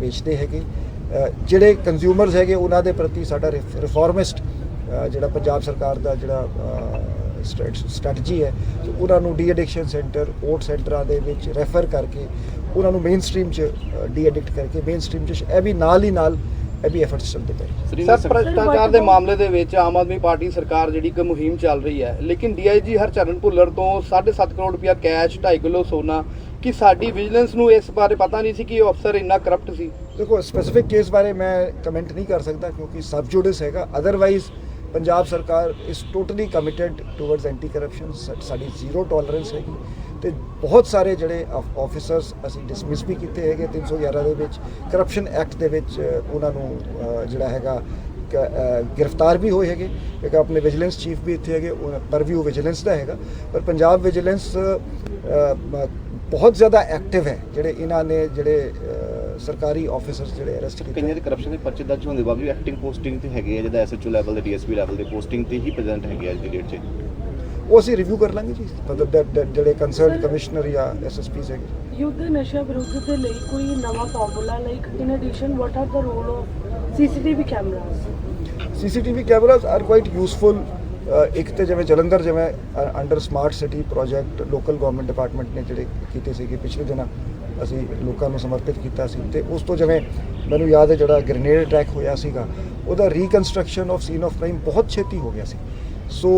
[SPEAKER 1] ਵੇਚਦੇ ਹੈਗੇ। ਜਿਹੜੇ ਕੰਜ਼ਿਊਮਰਸ ਹੈਗੇ ਉਹਨਾਂ ਦੇ ਪ੍ਰਤੀ ਸਾਡਾ ਰਿਫਾਰਮਿਸਟ ਜਿਹੜਾ ਪੰਜਾਬ ਸਰਕਾਰ ਦਾ ਜਿਹੜਾ ਸਟ੍ਰੈਟਜੀ ਹੈ ਉਹਨਾਂ ਨੂੰ ਡੀ ਐਡਿਕਸ਼ਨ ਸੈਂਟਰ ਓਟ ਸੈਂਟਰਾਂ ਦੇ ਵਿੱਚ ਰੈਫਰ ਕਰਕੇ ਉਹਨਾਂ ਨੂੰ ਮੇਨ ਸਟ੍ਰੀਮ 'ਚ ਡੀ ਐਡਿਕਟ ਕਰਕੇ ਮੇਨ ਸਟ੍ਰੀਮ 'ਚ ਇਹ ਵੀ ਨਾਲ ਹੀ ਨਾਲ ਇਹ ਵੀ ਐਫਰਟਸ ਚੱਲਦੇ ਪਏ।
[SPEAKER 3] ਸਰ ਭ੍ਰਸ਼ਟਾਚਾਰ ਦੇ ਮਾਮਲੇ ਦੇ ਵਿੱਚ ਆਮ ਆਦਮੀ ਪਾਰਟੀ ਸਰਕਾਰ ਜਿਹੜੀ ਕਿ ਮੁਹਿੰਮ ਚੱਲ ਰਹੀ ਹੈ ਲੇਕਿਨ ਡੀਆਈਜੀ ਹਰਚਰਨ ਭੁੱਲਰ ਤੋਂ 7.5 ਕਰੋੜ ਰੁਪਇਆ ਕੈਸ਼ 2.5 ਕਿਲੋ ਸੋਨਾ ਕਿ ਸਾਡੀ ਵਿਜੀਲੈਂਸ ਨੂੰ ਇਸ ਬਾਰੇ ਪਤਾ ਨਹੀਂ ਸੀ ਕਿ ਇਹ ਅਫਸਰ ਇੰਨਾ ਕਰਪਟ ਸੀ।
[SPEAKER 1] ਦੇਖੋ ਸਪੈਸੀਫਿਕ ਕੇਸ ਬਾਰੇ ਮੈਂ ਕਮੈਂਟ ਨਹੀਂ ਕਰ ਸਕਦਾ ਕਿਉਂਕਿ ਸਬ ਜੁਡਿਸ ਹੈਗਾ। ਅਦਰਵਾਈਜ਼ ਪੰਜਾਬ ਸਰਕਾਰ ਇਸ totally committed towards anti corruption ਸਾਡੀ ਜ਼ੀਰੋ ਟੋਲਰੈਂਸ ਹੈਗੀ। ਤੇ ਬਹੁਤ ਸਾਰੇ ਜਿਹੜੇ ਆਫੀਸਰਸ ਅਸੀਂ ਡਿਸਮਿਸ ਵੀ ਕੀਤੇ ਹੈਗੇ 311 ਦੇ ਵਿੱਚ। ਕਰਪਸ਼ਨ ਐਕਟ ਦੇ ਵਿੱਚ ਉਹਨਾਂ ਨੂੰ ਜਿਹੜਾ ਹੈਗਾ ਗ੍ਰਿਫਤਾਰ ਵੀ ਹੋਏ ਹੈਗੇ। ਇੱਕ ਆਪਣੇ ਵਿਜੀਲੈਂਸ ਚੀਫ ਵੀ ਇੱਥੇ ਹੈਗੇ ਪਰਵਿਊ ਵਿਜੀਲੈਂਸ ਦਾ ਹੈਗਾ। ਪਰ ਪੰਜਾਬ ਵਿਜੀਲੈਂਸ ਬਹੁਤ ਜ਼ਿਆਦਾ ਐਕਟਿਵ ਹੈ ਜਿਹੜੇ ਇਹਨਾਂ ਨੇ ਜਿਹੜੇ ਸਰਕਾਰੀ ਆਫੀਸਰਸ ਜਿਹੜੇ ਅਰੈਸਟ ਕੀਤੇ
[SPEAKER 2] ਕਈਆਂ ਦੇ ਕਰਪਸ਼ਨ ਦੇ ਪਰਚੇ ਦਰਜ ਹੋਣ ਦੇ ਬਾਵਜੂਦ ਐਕਟਿੰਗ ਪੋਸਟਿੰਗ ਤੇ ਹੈਗੇ ਆ ਜਿਹਦਾ ਐਸਐਚਓ ਲੈਵਲ ਦੇ ਡੀਐਸਪੀ ਲੈਵਲ ਦੇ ਪੋਸਟਿੰਗ ਤੇ ਹੀ ਪ੍ਰੈਜ਼ੈਂਟ ਹੈਗੇ ਆ ਅੱਜ ਦੀ ਡੇਟ 'ਚ।
[SPEAKER 1] ਉਹ ਅਸੀਂ ਰਿਵਿਊ ਕਰ ਲਾਂਗੇ ਜੀ ਮਤਲਬ ਜਿਹੜੇ ਕੰਸਰਨਡ ਕਮਿਸ਼ਨਰ ਜਾਂ ਐਸਐਸਪੀਸ ਹੈਗੇ।
[SPEAKER 4] ਯੁੱਧ ਨਸ਼ਾ ਵਿਰੁੱਧ ਦੇ ਲਈ ਕੋਈ ਨਵਾਂ formula like in addition what are the role of CCTV cameras
[SPEAKER 1] CCTV cameras are quite useful ਇੱਕ ਤੇ ਜਿਵੇਂ ਜਲੰਧਰ ਜਿਵੇਂ under smart city project local government department ਨੇ ਜਿਹੜੇ ਕੀਤੇ ਸੀਗੇ ਪਿਛਲੇ ਦਿਨਾਂ, ਅਸੀਂ ਲੋਕਾਂ ਨੂੰ ਸਮਰਪਿਤ ਕੀਤਾ ਸੀ ਤੇ ਉਸ ਤੋਂ ਜਿਵੇਂ ਮੈਨੂੰ ਯਾਦ ਹੈ ਜਿਹੜਾ ਗ੍ਰੇਨੇਡ ਅਟੈਕ ਹੋਇਆ ਸੀਗਾ, ਉਹਦਾ reconstruction of scene of crime ਬਹੁਤ ਛੇਤੀ ਹੋ ਗਿਆ ਸੀ। ਸੋ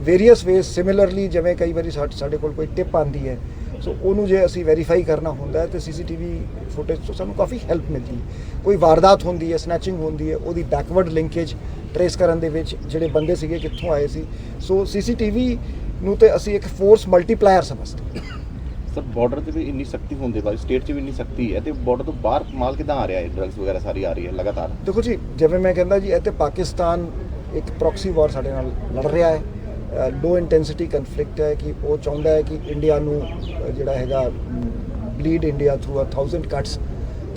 [SPEAKER 1] ਵੇਰੀਅਸ ਵੇਸ ਸਿਮਿਲਰਲੀ ਜਿਵੇਂ ਕਈ ਵਾਰੀ ਸਾ- ਸਾਡੇ ਕੋਲ ਕੋਈ ਟਿਪ ਆਂਦੀ ਹੈ ਸੋ ਉਹਨੂੰ ਜੇ ਅਸੀਂ ਵੈਰੀਫਾਈ ਕਰਨਾ ਹੁੰਦਾ ਹੈ ਤੇ ਸੀਸੀਟੀਵੀ ਫੁਟੇਜ ਤੋਂ ਸਾਨੂੰ ਕਾਫੀ ਹੈਲਪ ਮਿਲਦੀ ਹੈ। ਕੋਈ ਵਾਰਦਾਤ ਹੁੰਦੀ ਹੈ ਸਨੈਚਿੰਗ ਹੁੰਦੀ ਹੈ, ਉਹਦੀ ਬੈਕਵਰਡ ਲਿੰਕੇਜ ਟਰੇਸ ਕਰਨ ਦੇ ਵਿੱਚ ਜਿਹੜੇ ਬੰਦੇ ਸੀਗੇ ਕਿੱਥੋਂ ਆਏ ਸੀ? ਸੋ ਸੀਸੀਟੀਵੀ ਨੂੰ ਤੇ ਅਸੀਂ ਇੱਕ ਫੋਰਸ ਮਲਟੀਪਲਾਇਰ ਸਮਝਦੇ ਹਾਂ।
[SPEAKER 2] ਸਰ ਬਾਰਡਰ ਤੇ ਵੀ ਇੰਨੀ ਸਖਤੀ ਹੋਣ ਦੇ ਬਾਵਜੂਦ ਸਟੇਟ 'ਚ ਵੀ ਇੰਨੀ ਸਖਤੀ ਹੈ ਤੇ ਬਾਰਡਰ ਤੋਂ ਬਾਹਰ ਮਾਲ ਕਿਦਾਂ ਆ ਰਿਹਾ ਹੈ? ਡਰੱਗਸ ਵਗੈਰਾ ਸਾਰੀ ਆ ਰਹੀ ਹੈ ਲਗਾਤਾਰ।
[SPEAKER 1] ਦੇਖੋ ਜੀ ਜਿਵੇਂ ਮੈਂ ਕਹਿੰਦਾ ਜੀ ਇੱਥੇ ਪਾਕਿਸਤਾਨ ਇੱਕ ਪ੍ਰੋਕਸੀ ਵਾਰ ਸਾਡੇ ਨਾਲ ਲੜ ਰਿਹਾ ਹੈ। ਲੋ ਇੰਟੈਂਸਿਟੀ ਕਨਫਲਿਕਟ ਹੈ ਕਿ ਉਹ ਚਾਹੁੰਦਾ ਹੈ ਕਿ ਇੰਡੀਆ ਨੂੰ ਜਿਹੜਾ ਹੈਗਾ ਬਲੀਡ ਇੰਡੀਆ ਥਰੂ ਅ 1000 ਕੱਟਸ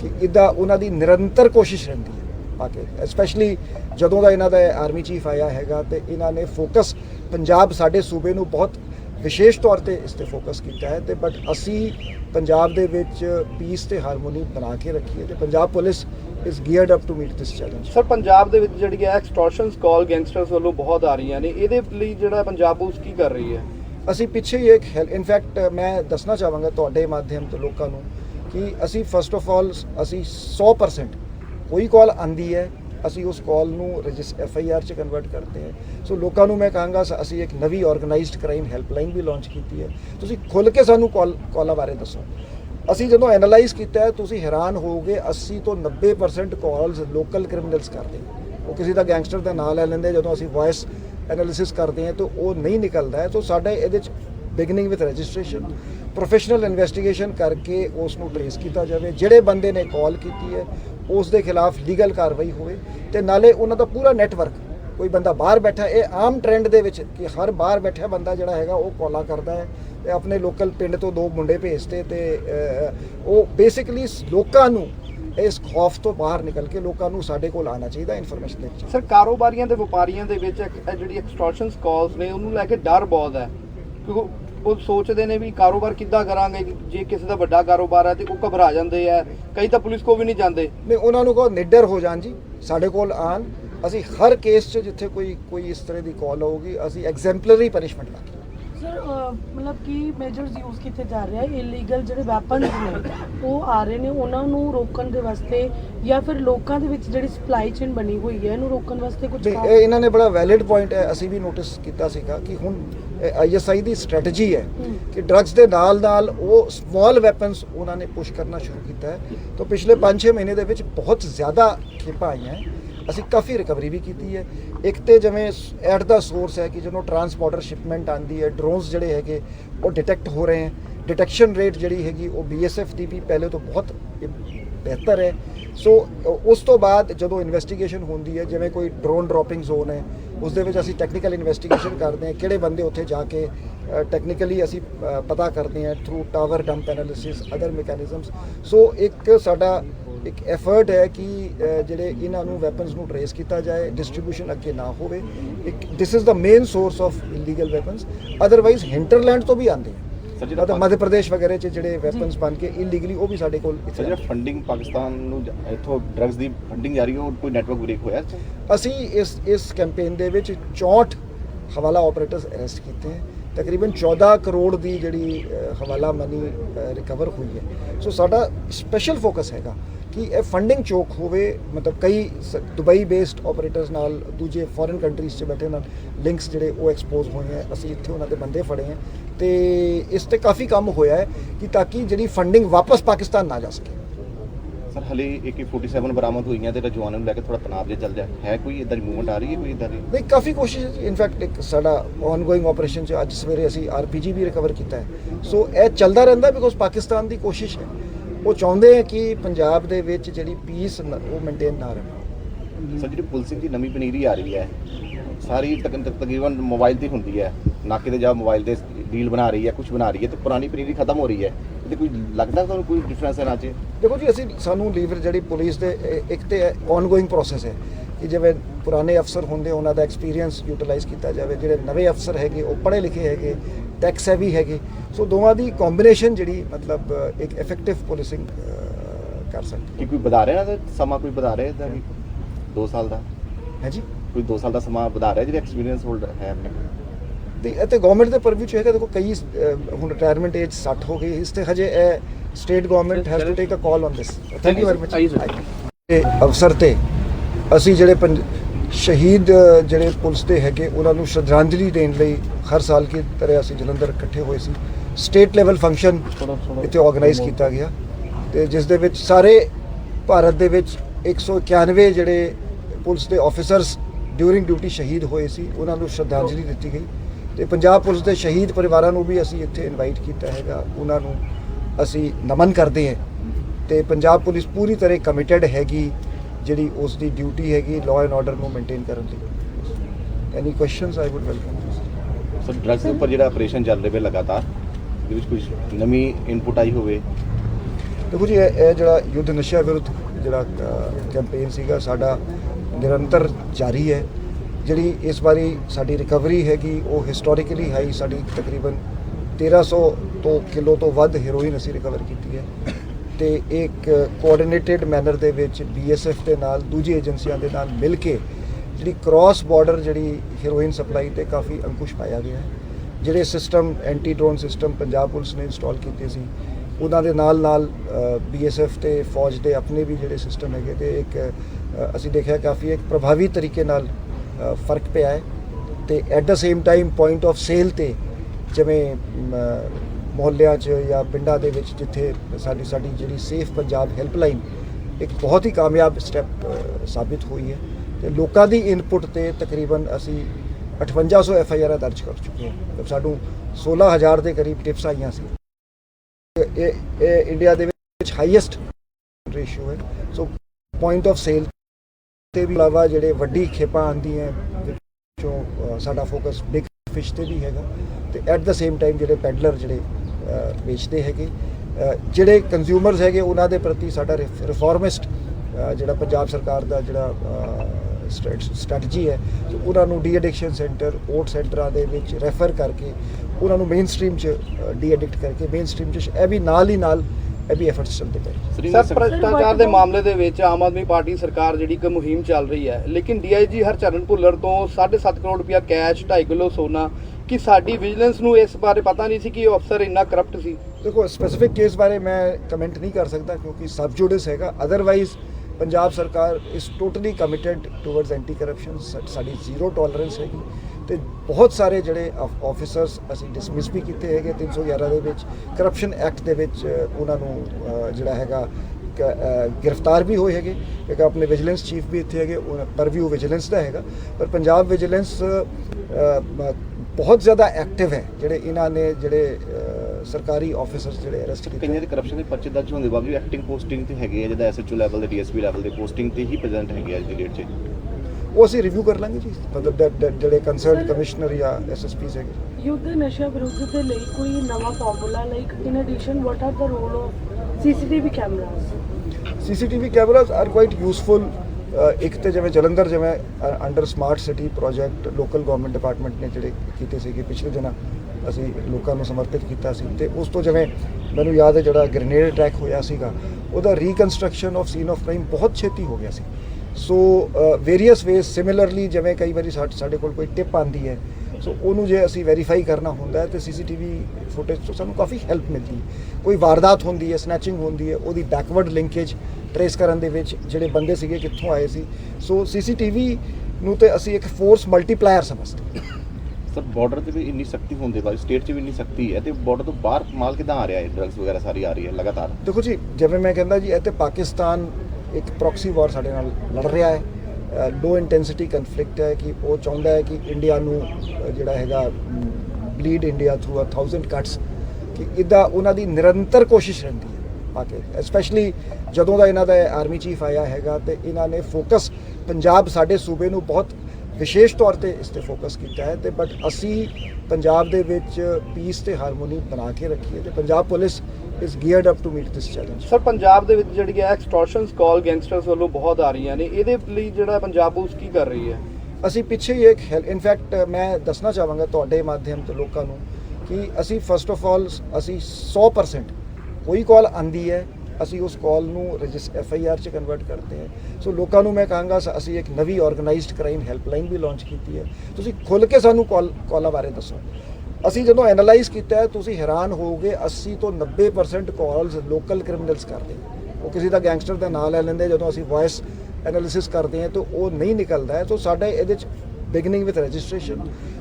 [SPEAKER 1] ਕਿ ਇਦਾਂ ਉਹਨਾਂ ਦੀ ਨਿਰੰਤਰ ਕੋਸ਼ਿਸ਼ ਰਹਿੰਦੀ ਹੈ। ਪਾਕੇ ਸਪੈਸ਼ਲੀ ਜਦੋਂ ਦਾ ਇਹਨਾਂ ਦਾ ਆਰਮੀ ਚੀਫ ਆਇਆ ਹੈਗਾ ਤੇ ਇਹਨਾਂ ਨੇ ਫੋਕਸ ਪੰਜਾਬ ਸਾਡੇ ਸੂਬੇ ਨੂੰ ਬਹੁਤ ਵਿਸ਼ੇਸ਼ ਤੌਰ ਤੇ ਇਸ ਤੇ ਫੋਕਸ ਕੀਤਾ ਹੈ ਤੇ ਬਟ ਅਸੀਂ ਪੰਜਾਬ ਦੇ ਵਿੱਚ ਪੀਸ ਤੇ ਹਾਰਮੋਨੀ ਬਣਾ ਕੇ ਰੱਖੀ ਹੈ ਤੇ Punjab police is geared up to meet this challenge
[SPEAKER 3] sir Punjab ਦੇ ਵਿੱਚ ਜਿਹੜੀ ਹੈ ਐਕਸਟੋਰਸ਼ਨਸ ਕਾਲ ਗੈਂਗਸਟਰਸ ਵੱਲੋਂ ਬਹੁਤ ਆ ਰਹੀਆਂ ਨੇ। ਇਹਦੇ ਲਈ ਜਿਹੜਾ ਪੰਜਾਬ ਪੁਲਿਸ ਕੀ ਕਰ ਰਹੀ ਹੈ?
[SPEAKER 1] ਅਸੀਂ ਪਿੱਛੇ ਹੀ ਇੱਕ ਇਨਫੈਕਟ ਮੈਂ ਦੱਸਣਾ ਚਾਹਾਂਗਾ ਤੁਹਾਡੇ ਮਾਧਿਅਮ ਤੋਂ ਲੋਕਾਂ ਨੂੰ ਕਿ ਅਸੀਂ ਫਸਟ ਆਫ ਆਲ ਅਸੀਂ 100% ਕੋਈ ਕਾਲ ਆਂਦੀ ਹੈ, ਅਸੀਂ ਉਸ ਕਾਲ ਨੂੰ ਰਜਿਸਟਰ ਐਫ ਆਈ ਆਰ ਚ ਕਨਵਰਟ ਕਰਦੇ ਹਾਂ। ਸੋ ਲੋਕਾਂ ਨੂੰ ਮੈਂ ਕਹਾਂਗਾ ਅਸੀਂ ਇੱਕ ਨਵੀਂ ਆਰਗੇਨਾਈਜ਼ਡ ਕ੍ਰਾਈਮ ਹੈਲਪਲਾਈਨ ਵੀ ਲਾਂਚ ਕੀਤੀ ਹੈ। ਤੁਸੀਂ ਖੁੱਲ ਕੇ ਸਾਨੂੰ ਕਾਲ ਕਾਲਾਂ ਬਾਰੇ ਦੱਸੋ। ਅਸੀਂ ਜਦੋਂ ਐਨਾਲਾਈਜ਼ ਕੀਤਾ ਹੈ, ਤੁਸੀਂ ਹੈਰਾਨ ਹੋਵੋਗੇ 80 ਤੋਂ 90% ਕਾਲਸ ਲੋਕਲ ਕ੍ਰਿਮੀਨਲਸ ਕਰਦੇ ਉਹ ਕਿਸੇ ਦਾ ਗੈਂਗਸਟਰ ਦਾ ਨਾਂ ਲੈ ਲੈਂਦੇ ਜਦੋਂ ਅਸੀਂ ਵੌਇਸ ਐਨਾਲਿਸਿਸ ਕਰਦੇ ਹਾਂ, ਤਾਂ ਉਹ ਨਹੀਂ ਨਿਕਲਦਾ ਹੈ। ਤਾਂ ਸਾਡੇ ਇਹਦੇ ਚ beginning with registration professional investigation ਕਰਕੇ ਉਸ ਨੂੰ ਟ੍ਰੇਸ ਕੀਤਾ ਜਾਵੇ। ਜਿਹੜੇ ਬੰਦੇ ਨੇ ਕਾਲ ਕੀਤੀ ਹੈ ਉਸ ਦੇ ਖਿਲਾਫ ਲੀਗਲ ਕਾਰਵਾਈ ਹੋਵੇ ਤੇ ਨਾਲੇ ਉਹਨਾਂ ਦਾ ਪੂਰਾ ਨੈਟਵਰਕ ਕੋਈ ਬੰਦਾ ਬਾਹਰ ਬੈਠਾ ਇਹ ਆਮ ਟ੍ਰੈਂਡ ਦੇ ਵਿੱਚ ਕਿ ਹਰ ਬਾਹਰ ਬੈਠਾ ਬੰਦਾ ਜਿਹੜਾ ਹੈਗਾ ਉਹ ਕਾਲਾਂ ਕਰਦਾ ਹੈ ਤੇ ਆਪਣੇ ਲੋਕਲ ਪਿੰਡ ਤੋਂ ਦੋ ਮੁੰਡੇ ਭੇਜਦੇ ਤੇ ਉਹ ਬੇਸਿਕਲੀ ਲੋਕਾਂ ਨੂੰ ਇਸ ਖੌਫ ਤੋਂ ਬਾਹਰ ਨਿਕਲ ਕੇ ਲੋਕਾਂ ਨੂੰ ਸਾਡੇ ਕੋਲ ਆਉਣਾ ਚਾਹੀਦਾ ਇਨਫੋਰਮੇਸ਼ਨ ਦੇ ਵਿੱਚ
[SPEAKER 3] ਸਰ, ਕਾਰੋਬਾਰੀਆਂ ਤੇ ਵਪਾਰੀਆਂ ਦੇ ਵਿੱਚ ਜਿਹੜੀ ਐਕਸਟੋਰਸ਼ਨਸ ਕਾਲਸ ਨੇ, ਉਹਨੂੰ ਲੈ ਕੇ ਡਰ ਬਹੁਤ ਹੈ। ਕਿਉਂਕਿ ਉਹ ਸੋਚਦੇ ਨੇ ਵੀ ਕਾਰੋਬਾਰ ਕਿੱਦਾਂ ਕਰਾਂਗੇ, ਜੇ ਕਿਸੇ ਦਾ ਵੱਡਾ ਕਾਰੋਬਾਰ ਹੈ ਤੇ ਉਹ ਘਬਰਾ ਜਾਂਦੇ ਆ। ਕਈ ਤਾਂ ਪੁਲਿਸ ਕੋ ਵੀ ਨਹੀਂ ਜਾਂਦੇ।
[SPEAKER 1] ਨਹੀਂ, ਉਹਨਾਂ ਨੂੰ ਕਹੋ, ਨਿਡਰ ਹੋ ਜਾਣ ਜੀ, ਸਾਡੇ ਕੋਲ ਆਣ। ਅਸੀਂ ਹਰ ਕੇਸ 'ਚ ਜਿੱਥੇ ਕੋਈ ਕੋਈ ਇਸ ਤਰ੍ਹਾਂ ਦੀ ਕਾਲ ਆਊਗੀ, ਅਸੀਂ ਐਗਜ਼ੈਂਪਲਰੀ ਪਨਿਸ਼ਮੈਂਟ ਲਾਂਗੇ।
[SPEAKER 4] ਸਰ ਮਤਲਬ ਕੀ ਮੇਜਰਸ ਯੂਜ਼ ਕੀਤੇ ਜਾ ਰਹੇ ਆ ਇਲੀਗਲ ਜਿਹੜੇ ਵੈਪਨਸ ਨੇ ਉਹ ਆ ਰਹੇ ਨੇ ਉਹਨਾਂ ਨੂੰ ਰੋਕਣ ਦੇ ਵਾਸਤੇ ਜਾਂ ਫਿਰ ਲੋਕਾਂ ਦੇ ਵਿੱਚ ਜਿਹੜੀ ਸਪਲਾਈ ਚੇਨ ਬਣੀ ਹੋਈ ਹੈ ਇਹਨੂੰ ਰੋਕਣ ਵਾਸਤੇ ਕੁਝ
[SPEAKER 1] ਨਹੀਂ, ਇਹ ਇਹਨਾਂ ਨੇ ਬੜਾ ਵੈਲਿਡ ਪੁਆਇੰਟ ਹੈ ਅਸੀਂ ਵੀ ਨੋਟਿਸ ਕੀਤਾ ਸੀਗਾ ਕਿ ਹੁਣ ਆਈਐਸਆਈ ਦੀ ਸਟ੍ਰੈਟਜੀ ਹੈ। ਕਿ ਡਰੱਗਸ ਦੇ ਨਾਲ ਨਾਲ ਉਹ ਸਮਾਲ ਵੈਪਨਸ ਉਹਨਾਂ ਨੇ ਪੁਸ਼ ਕਰਨਾ ਸ਼ੁਰੂ ਕੀਤਾ ਹੈ ਤਾਂ ਪਿਛਲੇ 5-6 ਮਹੀਨੇ ਦੇ ਵਿੱਚ ਬਹੁਤ ਜ਼ਿਆਦਾ ਖੇਪਾਂ ਆਈਆਂ ਹੈ। ਅਸੀਂ ਕਾਫੀ ਰਿਕਵਰੀ ਵੀ ਕੀਤੀ ਹੈ। ਇੱਕ ਤੇ ਜਿਵੇਂ ਐਟ ਦਾ ਸੋਰਸ ਹੈ ਕਿ ਜਦੋਂ ਟਰਾਂਸਪੋਰਟਰ ਸ਼ਿਪਮੈਂਟ ਆਂਦੀ ਹੈ ਡਰੋਨਸ ਜਿਹੜੇ ਹੈਗੇ, ਉਹ ਡਿਟੈਕਟ ਹੋ ਰਹੇ ਹਨ ਡਿਟੈਕਸ਼ਨ ਰੇਟ ਜਿਹੜੀ ਹੈਗੀ, ਉਹ ਬੀਐਸਐਫ ਦੀ ਵੀ ਪਹਿਲੇ ਤੋਂ ਬਹੁਤ ਬਿਹਤਰ ਹੈ। ਸੋ ਉਸ ਤੋਂ ਬਾਅਦ ਜਦੋਂ ਇਨਵੈਸਟੀਗੇਸ਼ਨ ਹੁੰਦੀ ਹੈ, ਜਿਵੇਂ ਕੋਈ ਡਰੋਨ ਡ੍ਰੌਪਿੰਗ ਜ਼ੋਨ ਹੈ, ਉਸ ਦੇ ਵਿੱਚ ਅਸੀਂ ਟੈਕਨੀਕਲ ਇਨਵੈਸਟੀਗੇਸ਼ਨ ਕਰਦੇ ਹਾਂ, ਕਿਹੜੇ ਬੰਦੇ ਉੱਥੇ ਜਾ ਕੇ ਟੈਕਨੀਕਲੀ ਅਸੀਂ ਪਤਾ ਕਰਦੇ ਹਾਂ through tower dump analysis other mechanisms so ਇੱਕ ਸਾਡਾ ਇੱਕ ਐਫਰਟ ਹੈ ਕਿ ਜਿਹੜੇ ਇਹਨਾਂ ਨੂੰ ਵੈਪਨਸ ਨੂੰ ਟਰੇਸ ਕੀਤਾ ਜਾਏ ਡਿਸਟ੍ਰੀਬਿਊਸ਼ਨ ਅੱਗੇ ਨਾ ਹੋਵੇ। ਇੱਕ this is the main source of illegal weapons otherwise hinterland ਤੋਂ ਵੀ ਆਉਂਦੇ
[SPEAKER 2] ਸਰ ਜਿਹੜਾ
[SPEAKER 1] ਮੱਧ ਪ੍ਰਦੇਸ਼ ਵਗੈਰੇ 'ਚ ਜਿਹੜੇ ਵੈਪਨਸ ਬਣ ਕੇ ਇਲੀਗਲੀ ਉਹ ਵੀ ਸਾਡੇ ਕੋਲ
[SPEAKER 2] ਜਿਹੜਾ ਫੰਡਿੰਗ ਪਾਕਿਸਤਾਨ ਨੂੰ ਜ- ਇੱਥੋਂ ਡਰੱਗਸ ਦੀ ਫੰਡਿੰਗ ਜਾਰੀ ਹੈ ਉਹ ਕੋਈ ਨੈਟਵਰਕ ਬ੍ਰੇਕ ਹੋਇਆ?
[SPEAKER 1] ਅਸੀਂ ਇਸ ਇਸ ਕੈਂਪੇਨ ਦੇ ਵਿੱਚ 64 ਹਵਾਲਾ ਆਪਰੇਟਰਸ ਅਰੈਸਟ ਕੀਤੇ ਹੈ। ਤਕਰੀਬਨ 14 ਕਰੋੜ ਦੀ ਜਿਹੜੀ ਹਵਾਲਾ ਮਨੀ ਰਿਕਵਰ ਹੋਈ ਹੈ। ਸੋ ਸਾਡਾ ਸਪੈਸ਼ਲ ਫੋਕਸ ਹੈਗਾ। ਕਿ ਇਹ ਫੰਡਿੰਗ ਚੋਕ ਹੋਵੇ ਮਤਲਬ ਕਈ ਦੁਬਈ ਬੇਸਡ ਆਪਰੇਟਰਸ ਨਾਲ ਦੂਜੇ ਫੋਰਨ ਕੰਟਰੀਜ਼ 'ਚ ਬੈਠੇ ਨਾਲ ਲਿੰਕਸ ਜਿਹੜੇ ਉਹ ਐਕਸਪੋਜ਼ ਹੋਏ ਹੈ ਅਸੀਂ ਇੱਥੇ ਉਹਨਾਂ ਦੇ ਬੰਦੇ ਫੜੇ ਹੈ ਤੇ ਇਸ ਤੇ ਕਾਫੀ ਕੰਮ ਹੋਇਆ ਹੈ ਕਿ ਤਾਂ ਕਿ ਜਿਹੜੀ ਫੰਡਿੰਗ ਵਾਪਸ ਪਾਕਿਸਤਾਨ ਨਾ ਜਾ ਸਕੇ।
[SPEAKER 2] ਸਰ ਹਲੇ AK47 ਬਰਾਮਦ ਹੋਈਆਂ ਤੇ ਰਜਵਾਨਾਂ ਨੂੰ ਲੈ ਕੇ ਥੋੜਾ ਤਣਾਅ ਜਿਹਾ ਚੱਲ ਰਿਹਾ ਹੈ। ਕੋਈ ਇਦਾਂ ਦੀ ਮੂਵਮੈਂਟ ਆ ਰਹੀ ਹੈ ਕੋਈ ਇਦਾਂ ਦੀ
[SPEAKER 1] ਨਹੀਂ ਕਾਫੀ ਕੋਸ਼ਿਸ਼ ਇਨਫੈਕਟ ਇੱਕ ਸਾਡਾ ਆਨਗੋਇੰਗ ਆਪਰੇਸ਼ਨ ਚ ਅੱਜ ਸਵੇਰੇ ਅਸੀਂ ਆਰਪੀਜੀ ਵੀ ਰਿਕਵਰ ਕੀਤਾ ਹੈ। ਸੋ ਇਹ ਚੱਲਦਾ ਰਹਿੰਦਾ ਬਿਕੋਜ਼ ਪਾਕਿਸਤਾਨ ਦੀ ਕੋਸ਼ਿਸ਼ ਹੈ। ਉਹ ਚਾਹੁੰਦੇ ਹੈ ਕਿ ਪੰਜਾਬ ਦੇ ਵਿੱਚ ਜਿਹੜੀ ਪੀਸ ਉਹ ਮੇਨਟੇਨ ਨਾ ਰਹੇ।
[SPEAKER 2] ਸਰ ਜਿਹੜੀ ਪੁਲਿਸਿੰਗ ਦੀ ਨਵੀਂ ਪਨੀਰੀ ਆ ਰਹੀ ਹੈ ਸਾਰੀ ਤਕ- ਤਕ- ਤਕਰੀਬਨ ਮੋਬਾਈਲ ਤੇ ਹੁੰਦੀ ਹੈ। ਨਾਕੇ ਤੇ ਜਾ ਮੋਬਾਈਲ ਤੇ ਡੀਲ ਬਣਾ ਰਹੀ ਹੈ ਕੁਝ ਬਣਾ ਰਹੀ ਹੈ ਤੇ ਪੁਰਾਣੀ ਪਨੀਰੀ ਖਤਮ ਹੋ ਰਹੀ ਹੈ। ਤੇ ਕੋਈ ਲੱਗਦਾ ਤੁਹਾਨੂੰ ਕੋਈ ਡਿਫਰੈਂਸ ਹੈ ਨਾ ਚ?
[SPEAKER 1] ਦੇਖੋ ਜੀ ਅਸੀਂ ਸਾਨੂੰ ਲੀਵਰ ਜਿਹੜੀ ਪੁਲਿਸ ਦੇ ਇੱਕ ਤੇ ਆਨਗੋਇੰਗ ਪ੍ਰੋਸੈਸ ਹੈ ਕਿ ਜਿਵੇਂ ਪੁਰਾਣੇ ਅਫਸਰ ਹੁੰਦੇ ਉਹਨਾਂ ਦਾ ਐਕਸਪੀਰੀਅੰਸ ਯੂਟਿਲਾਈਜ਼ ਕੀਤਾ ਜਾਵੇ। ਜਿਹੜੇ ਨਵੇਂ ਅਫਸਰ ਹੈਗੇ ਉਹ ਪੜ੍ਹੇ ਲਿਖੇ ਹੈਗੇ ਟੈਕਸ ਹੈਵੀ ਹੈਗੇ। ਸੋ ਦੋਵਾਂ ਦੀ ਕੰਬੀਨੇਸ਼ਨ ਜਿਹੜੀ ਮਤਲਬ ਇੱਕ ਇਫੈਕਟਿਵ ਪੁਲਿਸਿੰਗ ਕਰ ਸਕਦੀ
[SPEAKER 2] ਕੀ ਕੋਈ ਵਧਾ ਰਿਹਾ ਨਾ ਸਮਾਂ ਕੋਈ ਵਧਾ ਰਿਹਾ ਇਹਦਾ ਵੀ? 2 ਸਾਲ ਦਾ?
[SPEAKER 1] ਹੈ ਜੀ
[SPEAKER 2] ਕੋਈ 2 ਸਾਲ ਦਾ ਸਮਾਂ ਵਧਾ ਰਿਹਾ ਜਿਹੜਾ ਐਕਸਪੀਰੀਅੰਸ ਹੋਲਡਰ ਹੈ?
[SPEAKER 1] ਤੇ ਇਹ ਤੇ ਗਵਰਨਮੈਂਟ ਦੇ ਪਰਵਿਊ ਚ ਹੈਗਾ ਦੇਖੋ ਕਈ ਹੁਣ ਰਿਟਾਇਰਮੈਂਟ ਏਜ 60 ਹੋ ਗਈ ਇਸ ਤੇ ਹਜੇ ਇਹ state government has to take a call on this thank you very much ਅਵਸਰ ਤੇ ਅਸੀਂ ਜਿਹੜੇ ਸ਼ਹੀਦ ਜਿਹੜੇ ਪੁਲਿਸ ਦੇ ਹੈਗੇ ਉਹਨਾਂ ਨੂੰ ਸ਼ਰਧਾਂਜਲੀ ਦੇਣ ਲਈ ਹਰ ਸਾਲ ਕੀ ਤਰ੍ਹਾਂ ਅਸੀਂ ਜਲੰਧਰ ਇਕੱਠੇ ਹੋਏ ਸੀ। ਸਟੇਟ ਲੈਵਲ ਫੰਕਸ਼ਨ ਇੱਥੇ ਆਰਗੇਨਾਈਜ਼ ਕੀਤਾ ਗਿਆ। ਤੇ ਜਿਸ ਦੇ ਵਿੱਚ ਸਾਰੇ ਭਾਰਤ ਦੇ ਵਿੱਚ 191 ਜਿਹੜੇ ਪੁਲਿਸ ਦੇ ਆਫੀਸਰਸ ਡਿਊਰਿੰਗ ਡਿਊਟੀ ਸ਼ਹੀਦ ਹੋਏ ਸੀ ਉਹਨਾਂ ਨੂੰ ਸ਼ਰਧਾਂਜਲੀ ਦਿੱਤੀ ਗਈ। ਤੇ ਪੰਜਾਬ ਪੁਲਿਸ ਦੇ ਸ਼ਹੀਦ ਪਰਿਵਾਰਾਂ ਨੂੰ ਵੀ ਅਸੀਂ ਇੱਥੇ ਇਨਵਾਈਟ ਕੀਤਾ ਹੈਗਾ। ਉਹਨਾਂ ਨੂੰ ਅਸੀਂ ਨਮਨ ਕਰਦੇ ਹਾਂ। ਤੇ ਪੰਜਾਬ ਪੁਲਿਸ ਪੂਰੀ ਤਰ੍ਹਾਂ ਕਮਿਟਡ ਹੈਗੀ। ਜਿਹੜੀ ਉਸ ਦੀ ਡਿਊਟੀ ਹੈਗੀ ਲਾਅ ਐਂਡ ਆਰਡਰ ਨੂੰ ਮੇਨਟੇਨ ਕਰਨ ਲਈ। Any questions I would welcome
[SPEAKER 2] sir drugs ਦੇ ਉੱਪਰ ਜਿਹੜਾ ਆਪਰੇਸ਼ਨ ਚੱਲ ਰਿਹਾ ਹੈ ਲਗਾਤਾਰ ਇਹਦੇ ਵਿੱਚ ਕੁਝ ਨਵੀਂ ਇਨਪੁਟ ਆਈ ਹੋਵੇ?
[SPEAKER 1] ਦੇਖੋ ਜੀ ਇਹ ਇਹ ਜਿਹੜਾ ਯੁੱਧ ਨਸ਼ਾ ਵਿਰੁੱਧ ਜਿਹੜਾ ਕੈਂਪੇਨ ਸੀਗਾ ਸਾਡਾ ਨਿਰੰਤਰ ਜਾਰੀ ਹੈ। ਜਿਹੜੀ ਇਸ ਵਾਰੀ ਸਾਡੀ ਰਿਕਵਰੀ ਹੈਗੀ ਉਹ ਹਿਸਟੋਰੀਕਲੀ ਹਾਈ ਸਾਡੀ ਤਕਰੀਬਨ 1300 ਤੋਂ ਕਿਲੋ ਤੋਂ ਵੱਧ ਹੈਰੋਇਨ ਅਸੀਂ ਰਿਕਵਰ ਕੀਤੀ ਹੈ। ਤੇ ਇੱਕ ਕੋਆਰਡੀਨੇਟਿਡ ਮੈਨਰ ਦੇ ਵਿੱਚ ਬੀਐਸਐਫ ਦੇ ਨਾਲ, ਦੂਜੀ ਏਜੰਸੀਆਂ ਦੇ ਨਾਲ ਮਿਲ ਕੇ ਜਿਹੜੀ ਕ੍ਰਾਸ ਬਾਰਡਰ ਜਿਹੜੀ ਹੀਰੋਇਨ ਸਪਲਾਈ ਤੇ ਕਾਫੀ ਅੰਕੁਸ਼ ਪਾਇਆ ਗਿਆ ਹੈ। ਜਿਹੜੇ system anti drone system Punjab police ਨੇ ਇੰਸਟਾਲ ਕੀਤੇ ਸੀ, ਉਹਨਾਂ ਦੇ ਨਾਲ ਨਾਲ ਬੀਐਸਐਫ ਤੇ ਫੌਜ ਦੇ ਆਪਣੇ ਵੀ ਜਿਹੜੇ ਸਿਸਟਮ ਹੈਗੇ ਤੇ ਇੱਕ ਅਸੀਂ ਦੇਖਿਆ ਕਾਫੀ ਇੱਕ ਪ੍ਰਭਾਵੀ ਤਰੀਕੇ ਨਾਲ ਫ਼ਰਕ ਪਿਆ ਹੈ ਤੇ at the same time point of sale ਤੇ ਜਿਵੇਂ ਮੁਹੱਲਿਆਂ 'ਚ ਜਾਂ ਪਿੰਡਾਂ ਦੇ ਵਿੱਚ ਜਿੱਥੇ ਸਾਡੀ ਸਾਡੀ ਜਿਹੜੀ ਸੇਫ ਪੰਜਾਬ ਹੈਲਪਲਾਈਨ ਇੱਕ ਬਹੁਤ ਹੀ ਕਾਮਯਾਬ ਸਟੈਪ ਸਾਬਿਤ ਹੋਈ ਹੈ ਤੇ ਲੋਕਾਂ ਦੀ ਇਨਪੁਟ ਤੇ ਤਕਰੀਬਨ ਅਸੀਂ 5800 ਐਫ ਆਈ ਆਰ ਦਰਜ ਕਰ ਚੁੱਕੇ ਹਾਂ। ਮਤਲਬ ਸਾਨੂੰ 16000 ਦੇ ਕਰੀਬ ਟਿਪਸ ਆਈਆਂ ਸੀ। ਇਹ ਇਹ ਇੰਡੀਆ ਦੇ ਵਿੱਚ ਹਾਈਐਸਟ ਰੇਸ਼ੀਓ ਹੈ। ਸੋ ਪੁਆਇੰਟ ਆਫ ਸੇਲ ਤੇ ਵੀ ਇਲਾਵਾ ਜਿਹੜੇ ਵੱਡੀ ਖੇਪਾਂ ਆਉਂਦੀਆਂ ਵਿੱਚੋਂ ਸਾਡਾ ਫੋਕਸ ਬਿਗ ਫਿਸ਼ ਤੇ ਵੀ ਹੈਗਾ। ਤੇ ਐਟ ਦਾ ਸੇਮ ਟਾਈਮ ਜਿਹੜੇ ਪੈਡਲਰ ਜਿਹੜੇ ਵੇਚਦੇ ਹੈਗੇ। ਜਿਹੜੇ ਕੰਜ਼ਿਊਮਰਸ ਹੈਗੇ ਉਹਨਾਂ ਦੇ ਪ੍ਰਤੀ ਸਾਡਾ ਰਿਫਾਰਮਿਸਟ ਜਿਹੜਾ ਪੰਜਾਬ ਸਰਕਾਰ ਦਾ ਜਿਹੜਾ ਸਟ੍ਰੈਟਜੀ ਹੈ ਉਹਨਾਂ ਨੂੰ ਡੀ ਐਡਿਕਸ਼ਨ ਸੈਂਟਰ ਓਟ ਸੈਂਟਰਾਂ ਦੇ ਵਿੱਚ ਰੈਫਰ ਕਰਕੇ ਉਹਨਾਂ ਨੂੰ ਮੇਨ ਸਟ੍ਰੀਮ ਚ ਡੀ ਐਡਿਕਟ ਕਰਕੇ ਮੇਨ ਸਟ੍ਰੀਮ ਚ ਇਹ ਵੀ ਨਾਲ ਹੀ ਨਾਲ ਇਹ ਵੀ ਐਫਰਟਸ ਚੱਲਦੇ ਪਏ।
[SPEAKER 3] ਸਰ ਭ੍ਰਸ਼ਟਾਚਾਰ ਦੇ ਮਾਮਲੇ ਦੇ ਵਿੱਚ ਆਮ ਆਦਮੀ ਪਾਰਟੀ ਸਰਕਾਰ ਜਿਹੜੀ ਇੱਕ ਮੁਹਿੰਮ ਚੱਲ ਰਹੀ ਹੈ ਲੇਕਿਨ ਡੀਆਈਜੀ ਹਰਚਰਨ ਭੁੱਲਰ ਤੋਂ 7.5 ਕਰੋੜ ਰੁਪਇਆ ਕੈਸ਼ 2.5 ਕਿਲੋ ਸੋਨਾ ਕਿ ਸਾਡੀ ਵਿਜੀਲੈਂਸ ਨੂੰ ਇਸ ਬਾਰੇ ਪਤਾ ਨਹੀਂ ਸੀ ਕਿ ਇਹ ਅਫਸਰ ਇੰਨਾ ਕਰਪਟ ਸੀ।
[SPEAKER 1] ਦੇਖੋ ਸਪੈਸੀਫਿਕ ਕੇਸ ਬਾਰੇ ਮੈਂ ਕਮੈਂਟ ਨਹੀਂ ਕਰ ਸਕਦਾ ਕਿਉਂਕਿ ਸਬ ਜੁਡਿਸ ਹੈਗਾ। ਅਦਰਵਾਈਜ਼ ਪੰਜਾਬ ਸਰਕਾਰ ਇਸ totally committed towards anti corruption ਸਾਡੀ ਜ਼ੀਰੋ ਟੋਲਰੈਂਸ ਹੈਗੀ। ਤੇ ਬਹੁਤ ਸਾਰੇ ਜਿਹੜੇ ਆਫੀਸਰਸ ਅਸੀਂ ਡਿਸਮਿਸ ਵੀ ਕੀਤੇ ਹੈਗੇ 311 ਦੇ ਵਿੱਚ। ਕਰਪਸ਼ਨ ਐਕਟ ਦੇ ਵਿੱਚ ਉਹਨਾਂ ਨੂੰ ਜਿਹੜਾ ਹੈਗਾ ਗ੍ਰਿਫਤਾਰ ਵੀ ਹੋਏ ਹੈਗੇ। ਇੱਕ ਆਪਣੇ ਵਿਜੀਲੈਂਸ ਚੀਫ ਵੀ ਇੱਥੇ ਹੈਗੇ ਪਰਵਿਊ ਵਿਜੀਲੈਂਸ ਦਾ ਹੈਗਾ। ਪਰ ਪੰਜਾਬ ਵਿਜੀਲੈਂਸ ਬਹੁਤ ਜ਼ਿਆਦਾ ਐਕਟਿਵ ਹੈ ਜਿਹੜੇ ਇਹਨਾਂ ਨੇ ਜਿਹੜੇ ਸਰਕਾਰੀ ਆਫੀਸਰਸ ਜਿਹੜੇ ਅਰੈਸਟ ਕੀਤੇ
[SPEAKER 2] ਕਈਆਂ ਦੇ ਕਰਪਸ਼ਨ ਦੇ ਪਰਚੇ ਦਰਜ ਹੋਣ ਦੇ ਬਾਵਜੂਦ ਐਕਟਿੰਗ ਪੋਸਟਿੰਗ ਤੇ ਹੈਗੇ ਆ ਜਿਹਦਾ ਐਸਐਚਓ ਲੈਵਲ ਦੇ ਡੀਐਸਪੀ ਲੈਵਲ ਦੇ ਪੋਸਟਿੰਗ ਤੇ ਹੀ ਪ੍ਰੈਜ਼ੈਂਟ ਹੈਗੇ ਆ ਅੱਜ ਦੀ ਡੇਟ 'ਚ।
[SPEAKER 1] ਉਹ ਅਸੀਂ ਰਿਵਿਊ ਕਰ ਲਾਂਗੇ ਜੀ ਮਤਲਬ ਜਿਹੜੇ ਕੰਸਰਨਡ ਕਮਿਸ਼ਨਰ ਜਾਂ ਐਸਐਸਪੀਸ ਹੈਗੇ।
[SPEAKER 4] ਯੁੱਧ ਨਸ਼ਾ ਵਿਰੁੱਧ ਦੇ ਲਈ ਕੋਈ ਨਵਾਂ formula like in addition what are the role of CCTV cameras
[SPEAKER 1] CCTV cameras are quite useful ਇੱਕ ਤੇ ਜਿਵੇਂ ਜਲੰਧਰ ਜਿਵੇਂ under smart city project local government department ਨੇ ਜਿਹੜੇ ਕੀਤੇ ਸੀਗੇ ਪਿਛਲੇ ਦਿਨਾਂ, ਅਸੀਂ ਲੋਕਾਂ ਨੂੰ ਸਮਰਪਿਤ ਕੀਤਾ ਸੀ ਤੇ ਉਸ ਤੋਂ ਜਿਵੇਂ ਮੈਨੂੰ ਯਾਦ ਹੈ ਜਿਹੜਾ ਗ੍ਰੇਨੇਡ ਅਟੈਕ ਹੋਇਆ ਸੀਗਾ, ਉਹਦਾ reconstruction of scene of crime ਬਹੁਤ ਛੇਤੀ ਹੋ ਗਿਆ ਸੀ। ਸੋ ਵੇਰੀਅਸ ਵੇਸ ਸਿਮਿਲਰਲੀ ਜਿਵੇਂ ਕਈ ਵਾਰੀ ਸਾ- ਸਾਡੇ ਕੋਲ ਕੋਈ ਟਿਪ ਆਂਦੀ ਹੈ ਸੋ ਉਹਨੂੰ ਜੇ ਅਸੀਂ ਵੈਰੀਫਾਈ ਕਰਨਾ ਹੁੰਦਾ ਹੈ ਤੇ ਸੀਸੀਟੀਵੀ ਫੁਟੇਜ ਤੋਂ ਸਾਨੂੰ ਕਾਫੀ ਹੈਲਪ ਮਿਲਦੀ ਹੈ। ਕੋਈ ਵਾਰਦਾਤ ਹੁੰਦੀ ਹੈ ਸਨੈਚਿੰਗ ਹੁੰਦੀ ਹੈ, ਉਹਦੀ ਬੈਕਵਰਡ ਲਿੰਕੇਜ ਟਰੇਸ ਕਰਨ ਦੇ ਵਿੱਚ ਜਿਹੜੇ ਬੰਦੇ ਸੀਗੇ ਕਿੱਥੋਂ ਆਏ ਸੀ? ਸੋ ਸੀਸੀਟੀਵੀ ਨੂੰ ਤੇ ਅਸੀਂ ਇੱਕ ਫੋਰਸ ਮਲਟੀਪਲਾਇਰ ਸਮਝਦੇ।
[SPEAKER 2] ਸਰ ਬਾਰਡਰ ਤੇ ਵੀ ਇੰਨੀ ਸਖਤੀ ਹੋਣ ਦੇ ਬਾਅਦ ਸਟੇਟ 'ਚ ਵੀ ਇੰਨੀ ਸਖਤੀ ਹੈ ਤੇ ਬਾਰਡਰ ਤੋਂ ਬਾਹਰ ਮਾਲ ਕਿਦਾਂ ਆ ਰਿਹਾ ਹੈ? ਡਰੱਗਸ ਵਗੈਰਾ ਸਾਰੀ ਆ ਰਹੀ ਹੈ ਲਗਾਤਾਰ।
[SPEAKER 1] ਦੇਖੋ ਜੀ ਜਿਵੇਂ ਮੈਂ ਕਹਿੰਦਾ ਜੀ ਇਹ ਤੇ ਪਾਕਿਸਤਾਨ ਇੱਕ ਪ੍ਰੋਕਸੀ ਵਾਰ ਸਾਡੇ ਨਾਲ ਲੜ ਰਿਹਾ ਹੈ। ਲੋ ਇੰਟੈਂਸਿਟੀ ਕਨਫਲਿਕਟ ਹੈ ਕਿ ਉਹ ਚਾਹੁੰਦਾ ਹੈ ਕਿ ਇੰਡੀਆ ਨੂੰ ਜਿਹੜਾ ਹੈਗਾ bleed India through a 1000 cuts ਕਿ ਇਦਾਂ ਉਹਨਾਂ ਦੀ ਨਿਰੰਤਰ ਕੋਸ਼ਿਸ਼ ਰਹਿੰਦੀ ਹੈ ਪਾਕੇ ਸਪੈਸ਼ਲੀ ਜਦੋਂ ਦਾ ਇਹਨਾਂ ਦਾ ਆਰਮੀ ਚੀਫ ਆਇਆ ਹੈਗਾ ਤੇ ਇਹਨਾਂ ਨੇ ਫੋਕਸ ਪੰਜਾਬ ਸਾਡੇ ਸੂਬੇ ਨੂੰ ਬਹੁਤ ਵਿਸ਼ੇਸ਼ ਤੌਰ ਤੇ ਇਸ ਤੇ ਫੋਕਸ ਕੀਤਾ ਹੈ ਤੇ ਬਟ ਅਸੀਂ ਪੰਜਾਬ ਦੇ ਵਿੱਚ ਪੀਸ ਤੇ ਹਾਰਮੋਨੀ ਬਣਾ ਕੇ ਰੱਖੀ ਹੈ ਤੇ Punjab police is geared up to meet this challenge
[SPEAKER 3] sir Punjab ਦੇ ਵਿੱਚ ਜਿਹੜੀ ਹੈ ਐਕਸਟੋਰਸ਼ਨਸ ਕਾਲ ਗੈਂਗਸਟਰਸ ਵੱਲੋਂ ਬਹੁਤ ਆ ਰਹੀਆਂ ਨੇ। ਇਹਦੇ ਲਈ ਜਿਹੜਾ ਪੰਜਾਬ ਪੁਲਿਸ ਕੀ ਕਰ ਰਹੀ ਹੈ?
[SPEAKER 1] ਅਸੀਂ ਪਿੱਛੇ ਹੀ ਇੱਕ ਇਨਫੈਕਟ ਮੈਂ ਦੱਸਣਾ ਚਾਹਾਂਗਾ ਤੁਹਾਡੇ ਮਾਧਿਅਮ ਤੋਂ ਲੋਕਾਂ ਨੂੰ ਕਿ ਅਸੀਂ ਫਸਟ ਆਫ ਆਲ ਅਸੀਂ 100% ਕੋਈ ਕਾਲ ਆਂਦੀ ਹੈ, ਅਸੀਂ ਉਸ ਕਾਲ ਨੂੰ ਰਜਿਸ ਐਫ ਆਈ ਆਰ ਚ ਕਨਵਰਟ ਕਰਦੇ ਹਾਂ। ਸੋ ਲੋਕਾਂ ਨੂੰ ਮੈਂ ਕਹਾਂਗਾ ਅਸੀਂ ਇੱਕ ਨਵੀਂ ਆਰਗੇਨਾਈਜ਼ਡ ਕ੍ਰਾਈਮ ਹੈਲਪਲਾਈਨ ਵੀ ਲਾਂਚ ਕੀਤੀ ਹੈ। ਤੁਸੀਂ ਖੁੱਲ ਕੇ ਸਾਨੂੰ ਕਾਲ ਕਾਲਾਂ ਬਾਰੇ ਦੱਸੋ। ਅਸੀਂ ਜਦੋਂ ਐਨਾਲਾਈਜ਼ ਕੀਤਾ ਤੁਸੀਂ ਹੈਰਾਨ ਹੋਵੋਗੇ 80 ਤੋਂ 90% ਕਾਲਸ ਲੋਕਲ ਕ੍ਰਿਮੀਨਲਸ ਕਰਦੇ ਉਹ ਕਿਸੇ ਦਾ ਗੈਂਗਸਟਰ ਦਾ ਨਾਮ ਲੈ ਲੈਂਦੇ ਜਦੋਂ ਅਸੀਂ ਵੌਇਸ ਐਨਾਲਿਸਿਸ ਕਰਦੇ ਹਾਂ, ਤਾਂ ਉਹ ਨਹੀਂ ਨਿਕਲਦਾ ਹੈ। ਤਾਂ ਸਾਡੇ ਇਹਦੇ ਚ beginning with registration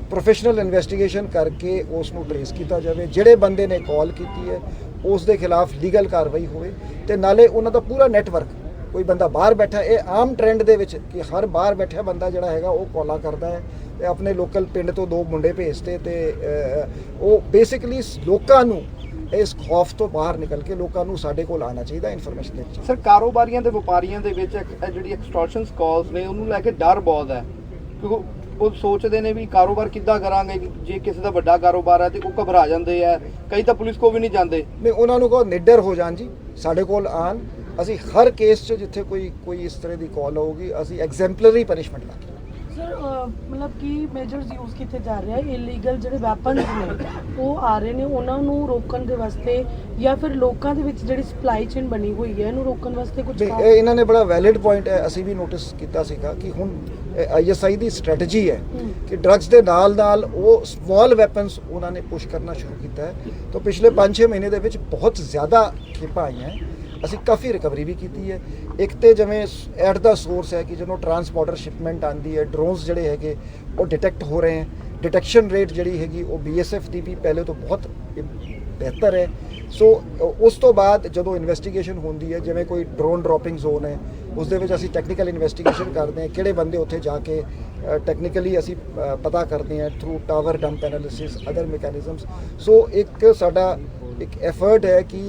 [SPEAKER 1] professional investigation ਕਰਕੇ ਉਸ ਨੂੰ ਟਰੇਸ ਕੀਤਾ ਜਾਵੇ। ਜਿਹੜੇ ਬੰਦੇ ਨੇ ਕਾਲ ਕੀਤੀ ਹੈ ਉਸ ਦੇ ਖਿਲਾਫ ਲੀਗਲ ਕਾਰਵਾਈ ਹੋਵੇ ਤੇ ਨਾਲੇ ਉਹਨਾਂ ਦਾ ਪੂਰਾ ਨੈਟਵਰਕ, ਕੋਈ ਬੰਦਾ ਬਾਹਰ ਬੈਠਾ, ਇਹ ਆਮ ਟ੍ਰੈਂਡ ਦੇ ਵਿੱਚ ਕਿ ਹਰ ਬਾਹਰ ਬੈਠਾ ਬੰਦਾ ਜਿਹੜਾ ਹੈਗਾ ਉਹ ਕਾਲਾਂ ਕਰਦਾ ਹੈ ਤੇ ਆਪਣੇ ਲੋਕਲ ਪਿੰਡ ਤੋਂ ਦੋ ਮੁੰਡੇ ਭੇਜਤੇ ਤੇ ਉਹ ਬੇਸਿਕਲੀ ਲੋਕਾਂ ਨੂੰ ਇਸ ਖੌਫ ਤੋਂ ਬਾਹਰ ਨਿਕਲ ਕੇ ਲੋਕਾਂ ਨੂੰ ਸਾਡੇ ਕੋਲ ਆਉਣਾ ਚਾਹੀਦਾ ਇਨਫੋਰਮੇਸ਼ਨ ਦੇ ਵਿੱਚ
[SPEAKER 3] ਸਰ, ਕਾਰੋਬਾਰੀਆਂ ਤੇ ਵਪਾਰੀਆਂ ਦੇ ਵਿੱਚ ਜਿਹੜੀ ਐਕਸਟੋਰਸ਼ਨਸ ਕਾਲਸ ਨੇ, ਉਹਨੂੰ ਲੈ ਕੇ ਡਰ ਬਹੁਤ ਹੈ। ਕਿਉਂਕਿ ਉਹ ਸੋਚਦੇ ਨੇ ਵੀ ਕਾਰੋਬਾਰ ਕਿੱਦਾਂ ਕਰਾਂਗੇ ਜੇ ਕਿਸੇ ਦਾ ਵੱਡਾ ਕਾਰੋਬਾਰ ਹੈ ਤੇ ਉਹ ਘਬਰਾ ਜਾਂਦੇ ਆ। ਕਈ ਤਾਂ ਪੁਲਿਸ ਕੋ ਵੀ ਨਹੀਂ ਜਾਂਦੇ।
[SPEAKER 1] ਨਹੀਂ ਉਹਨਾਂ ਨੂੰ ਕਹੋ ਨਿਡਰ ਹੋ ਜਾਣ ਜੀ ਸਾਡੇ ਕੋਲ ਆਣ। ਅਸੀਂ ਹਰ ਕੇਸ 'ਚ ਜਿੱਥੇ ਕੋਈ ਕੋਈ ਇਸ ਤਰ੍ਹਾਂ ਦੀ ਕਾਲ ਹੋਊਗੀ ਅਸੀਂ ਐਗਜ਼ੈਂਪਲਰੀ ਪਨਿਸ਼ਮੈਂਟ ਲਾਂਗੇ।
[SPEAKER 4] ਸਰ ਮਤਲਬ ਕੀ ਮੇਜਰਸ ਯੂਜ਼ ਕੀਤੇ ਜਾ ਰਹੇ ਆ ਇਲੀਗਲ ਜਿਹੜੇ ਵੈਪਨਸ ਨੇ ਉਹ ਆ ਰਹੇ ਨੇ ਉਹਨਾਂ ਨੂੰ ਰੋਕਣ ਦੇ ਵਾਸਤੇ ਜਾਂ ਫਿਰ ਲੋਕਾਂ ਦੇ ਵਿੱਚ ਜਿਹੜੀ ਸਪਲਾਈ ਚੇਨ ਬਣੀ ਹੋਈ ਹੈ ਇਹਨੂੰ ਰੋਕਣ ਵਾਸਤੇ ਕੁਝ
[SPEAKER 1] ਇਹਨਾਂ ਨੇ ਬੜਾ ਵੈਲਿਡ ਪੁਆਇੰਟ ਹੈ ਅਸੀਂ ਵੀ ਨੋਟਿਸ ਕੀਤਾ ਸੀਗਾ ਕਿ ਹੁਣ ਆਈਐਸਆਈ ਦੀ ਸਟ੍ਰੈਟਜੀ ਹੈ ਕਿ ਡਰੱਗਸ ਦੇ ਨਾਲ ਨਾਲ ਉਹ ਸਮਾਲ ਵੈਪਨਸ ਉਹਨਾਂ ਨੇ ਪੁਸ਼ ਕਰਨਾ ਸ਼ੁਰੂ ਕੀਤਾ ਹੈ। ਤਾਂ ਪਿਛਲੇ 5-6 ਮਹੀਨੇ ਦੇ ਵਿੱਚ ਬਹੁਤ ਜ਼ਿਆਦਾ ਖੇਪਾਂ ਆਈਆਂ ਅਸੀਂ ਕਾਫੀ ਰਿਕਵਰੀ ਵੀ ਕੀਤੀ ਹੈ। ਇੱਕ ਤੇ ਜਿਵੇਂ ਐਟ ਦਾ ਸੋਰਸ ਹੈ ਕਿ ਜਦੋਂ ਟਰਾਂਸਪੋਰਟਰ ਸ਼ਿਪਮੈਂਟ ਆਂਦੀ ਹੈ, ਡਰੋਨਸ ਜਿਹੜੇ ਹੈਗੇ, ਉਹ ਡਿਟੈਕਟ ਹੋ ਰਹੇ ਹਨ ਡਿਟੈਕਸ਼ਨ ਰੇਟ ਜਿਹੜੀ ਹੈਗੀ, ਉਹ ਬੀਐਸਐਫ ਦੀ ਵੀ ਪਹਿਲੇ ਤੋਂ ਬਹੁਤ ਬਿਹਤਰ ਹੈ। ਸੋ ਉਸ ਤੋਂ ਬਾਅਦ ਜਦੋਂ ਇਨਵੈਸਟੀਗੇਸ਼ਨ ਹੁੰਦੀ ਹੈ, ਜਿਵੇਂ ਕੋਈ ਡਰੋਨ ਡ੍ਰੌਪਿੰਗ ਜ਼ੋਨ ਹੈ ਉਸ ਦੇ ਵਿੱਚ ਅਸੀਂ ਟੈਕਨੀਕਲ ਇਨਵੈਸਟੀਗੇਸ਼ਨ ਕਰਦੇ ਹਾਂ, ਕਿਹੜੇ ਬੰਦੇ ਉੱਥੇ ਜਾ ਕੇ ਟੈਕਨੀਕਲੀ ਅਸੀਂ ਪਤਾ ਕਰਦੇ ਹਾਂ through tower dump analysis other mechanisms so ਇੱਕ ਸਾਡਾ, ਇੱਕ ਐਫਰਟ ਹੈ ਕਿ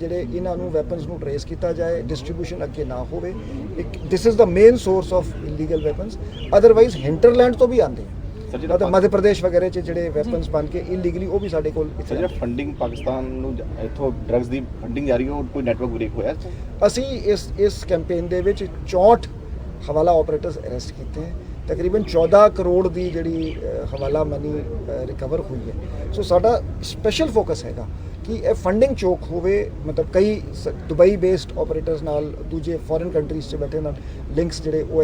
[SPEAKER 1] ਜਿਹੜੇ ਇਹਨਾਂ ਨੂੰ ਵੈਪਨਸ ਨੂੰ ਟਰੇਸ ਕੀਤਾ ਜਾਏ ਡਿਸਟ੍ਰੀਬਿਊਸ਼ਨ ਅੱਗੇ ਨਾ ਹੋਵੇ। ਇੱਕ this is the main source of illegal weapons otherwise hinterland ਤੋਂ ਵੀ ਆਉਂਦੇ
[SPEAKER 2] ਸਰ ਜਿਹੜਾ
[SPEAKER 1] ਮੱਧ ਪ੍ਰਦੇਸ਼ ਵਗੈਰੇ 'ਚ ਜਿਹੜੇ ਵੈਪਨਸ ਬਣ ਕੇ ਇਲੀਗਲੀ ਉਹ ਵੀ ਸਾਡੇ ਕੋਲ ਇੱਥੇ
[SPEAKER 2] ਸਰ ਜਿਹੜਾ ਫੰਡਿੰਗ ਪਾਕਿਸਤਾਨ ਨੂੰ ਜ- ਇੱਥੋਂ ਡਰੱਗਸ ਦੀ ਫੰਡਿੰਗ ਜਾਰੀ ਉਹ ਕੋਈ ਨੈਟਵਰਕ ਬ੍ਰੇਕ ਹੋਇਆ?
[SPEAKER 1] ਅਸੀਂ ਇਸ ਇਸ ਕੈਂਪੇਨ ਦੇ ਵਿੱਚ 64 ਹਵਾਲਾ ਆਪਰੇਟਰਸ ਅਰੈਸਟ ਕੀਤੇ ਹੈ। ਤਕਰੀਬਨ 14 ਕਰੋੜ ਦੀ ਜਿਹੜੀ ਹਵਾਲਾ ਮਨੀ ਰਿਕਵਰ ਹੋਈ ਹੈ। ਸੋ ਸਾਡਾ ਸਪੈਸ਼ਲ ਫੋਕਸ ਹੈਗਾ ਕਿ ਇਹ ਫੰਡਿੰਗ ਚੋਕ ਹੋਵੇ ਮਤਲਬ ਕਈ ਦੁਬਈ ਬੇਸਡ ਆਪਰੇਟਰਸ ਨਾਲ ਦੂਜੇ ਫੋਰਨ ਕੰਟਰੀਜ਼ 'ਚ ਬੈਠੇ ਨਾਲ ਲਿੰਕਸ ਜਿਹੜੇ ਉਹ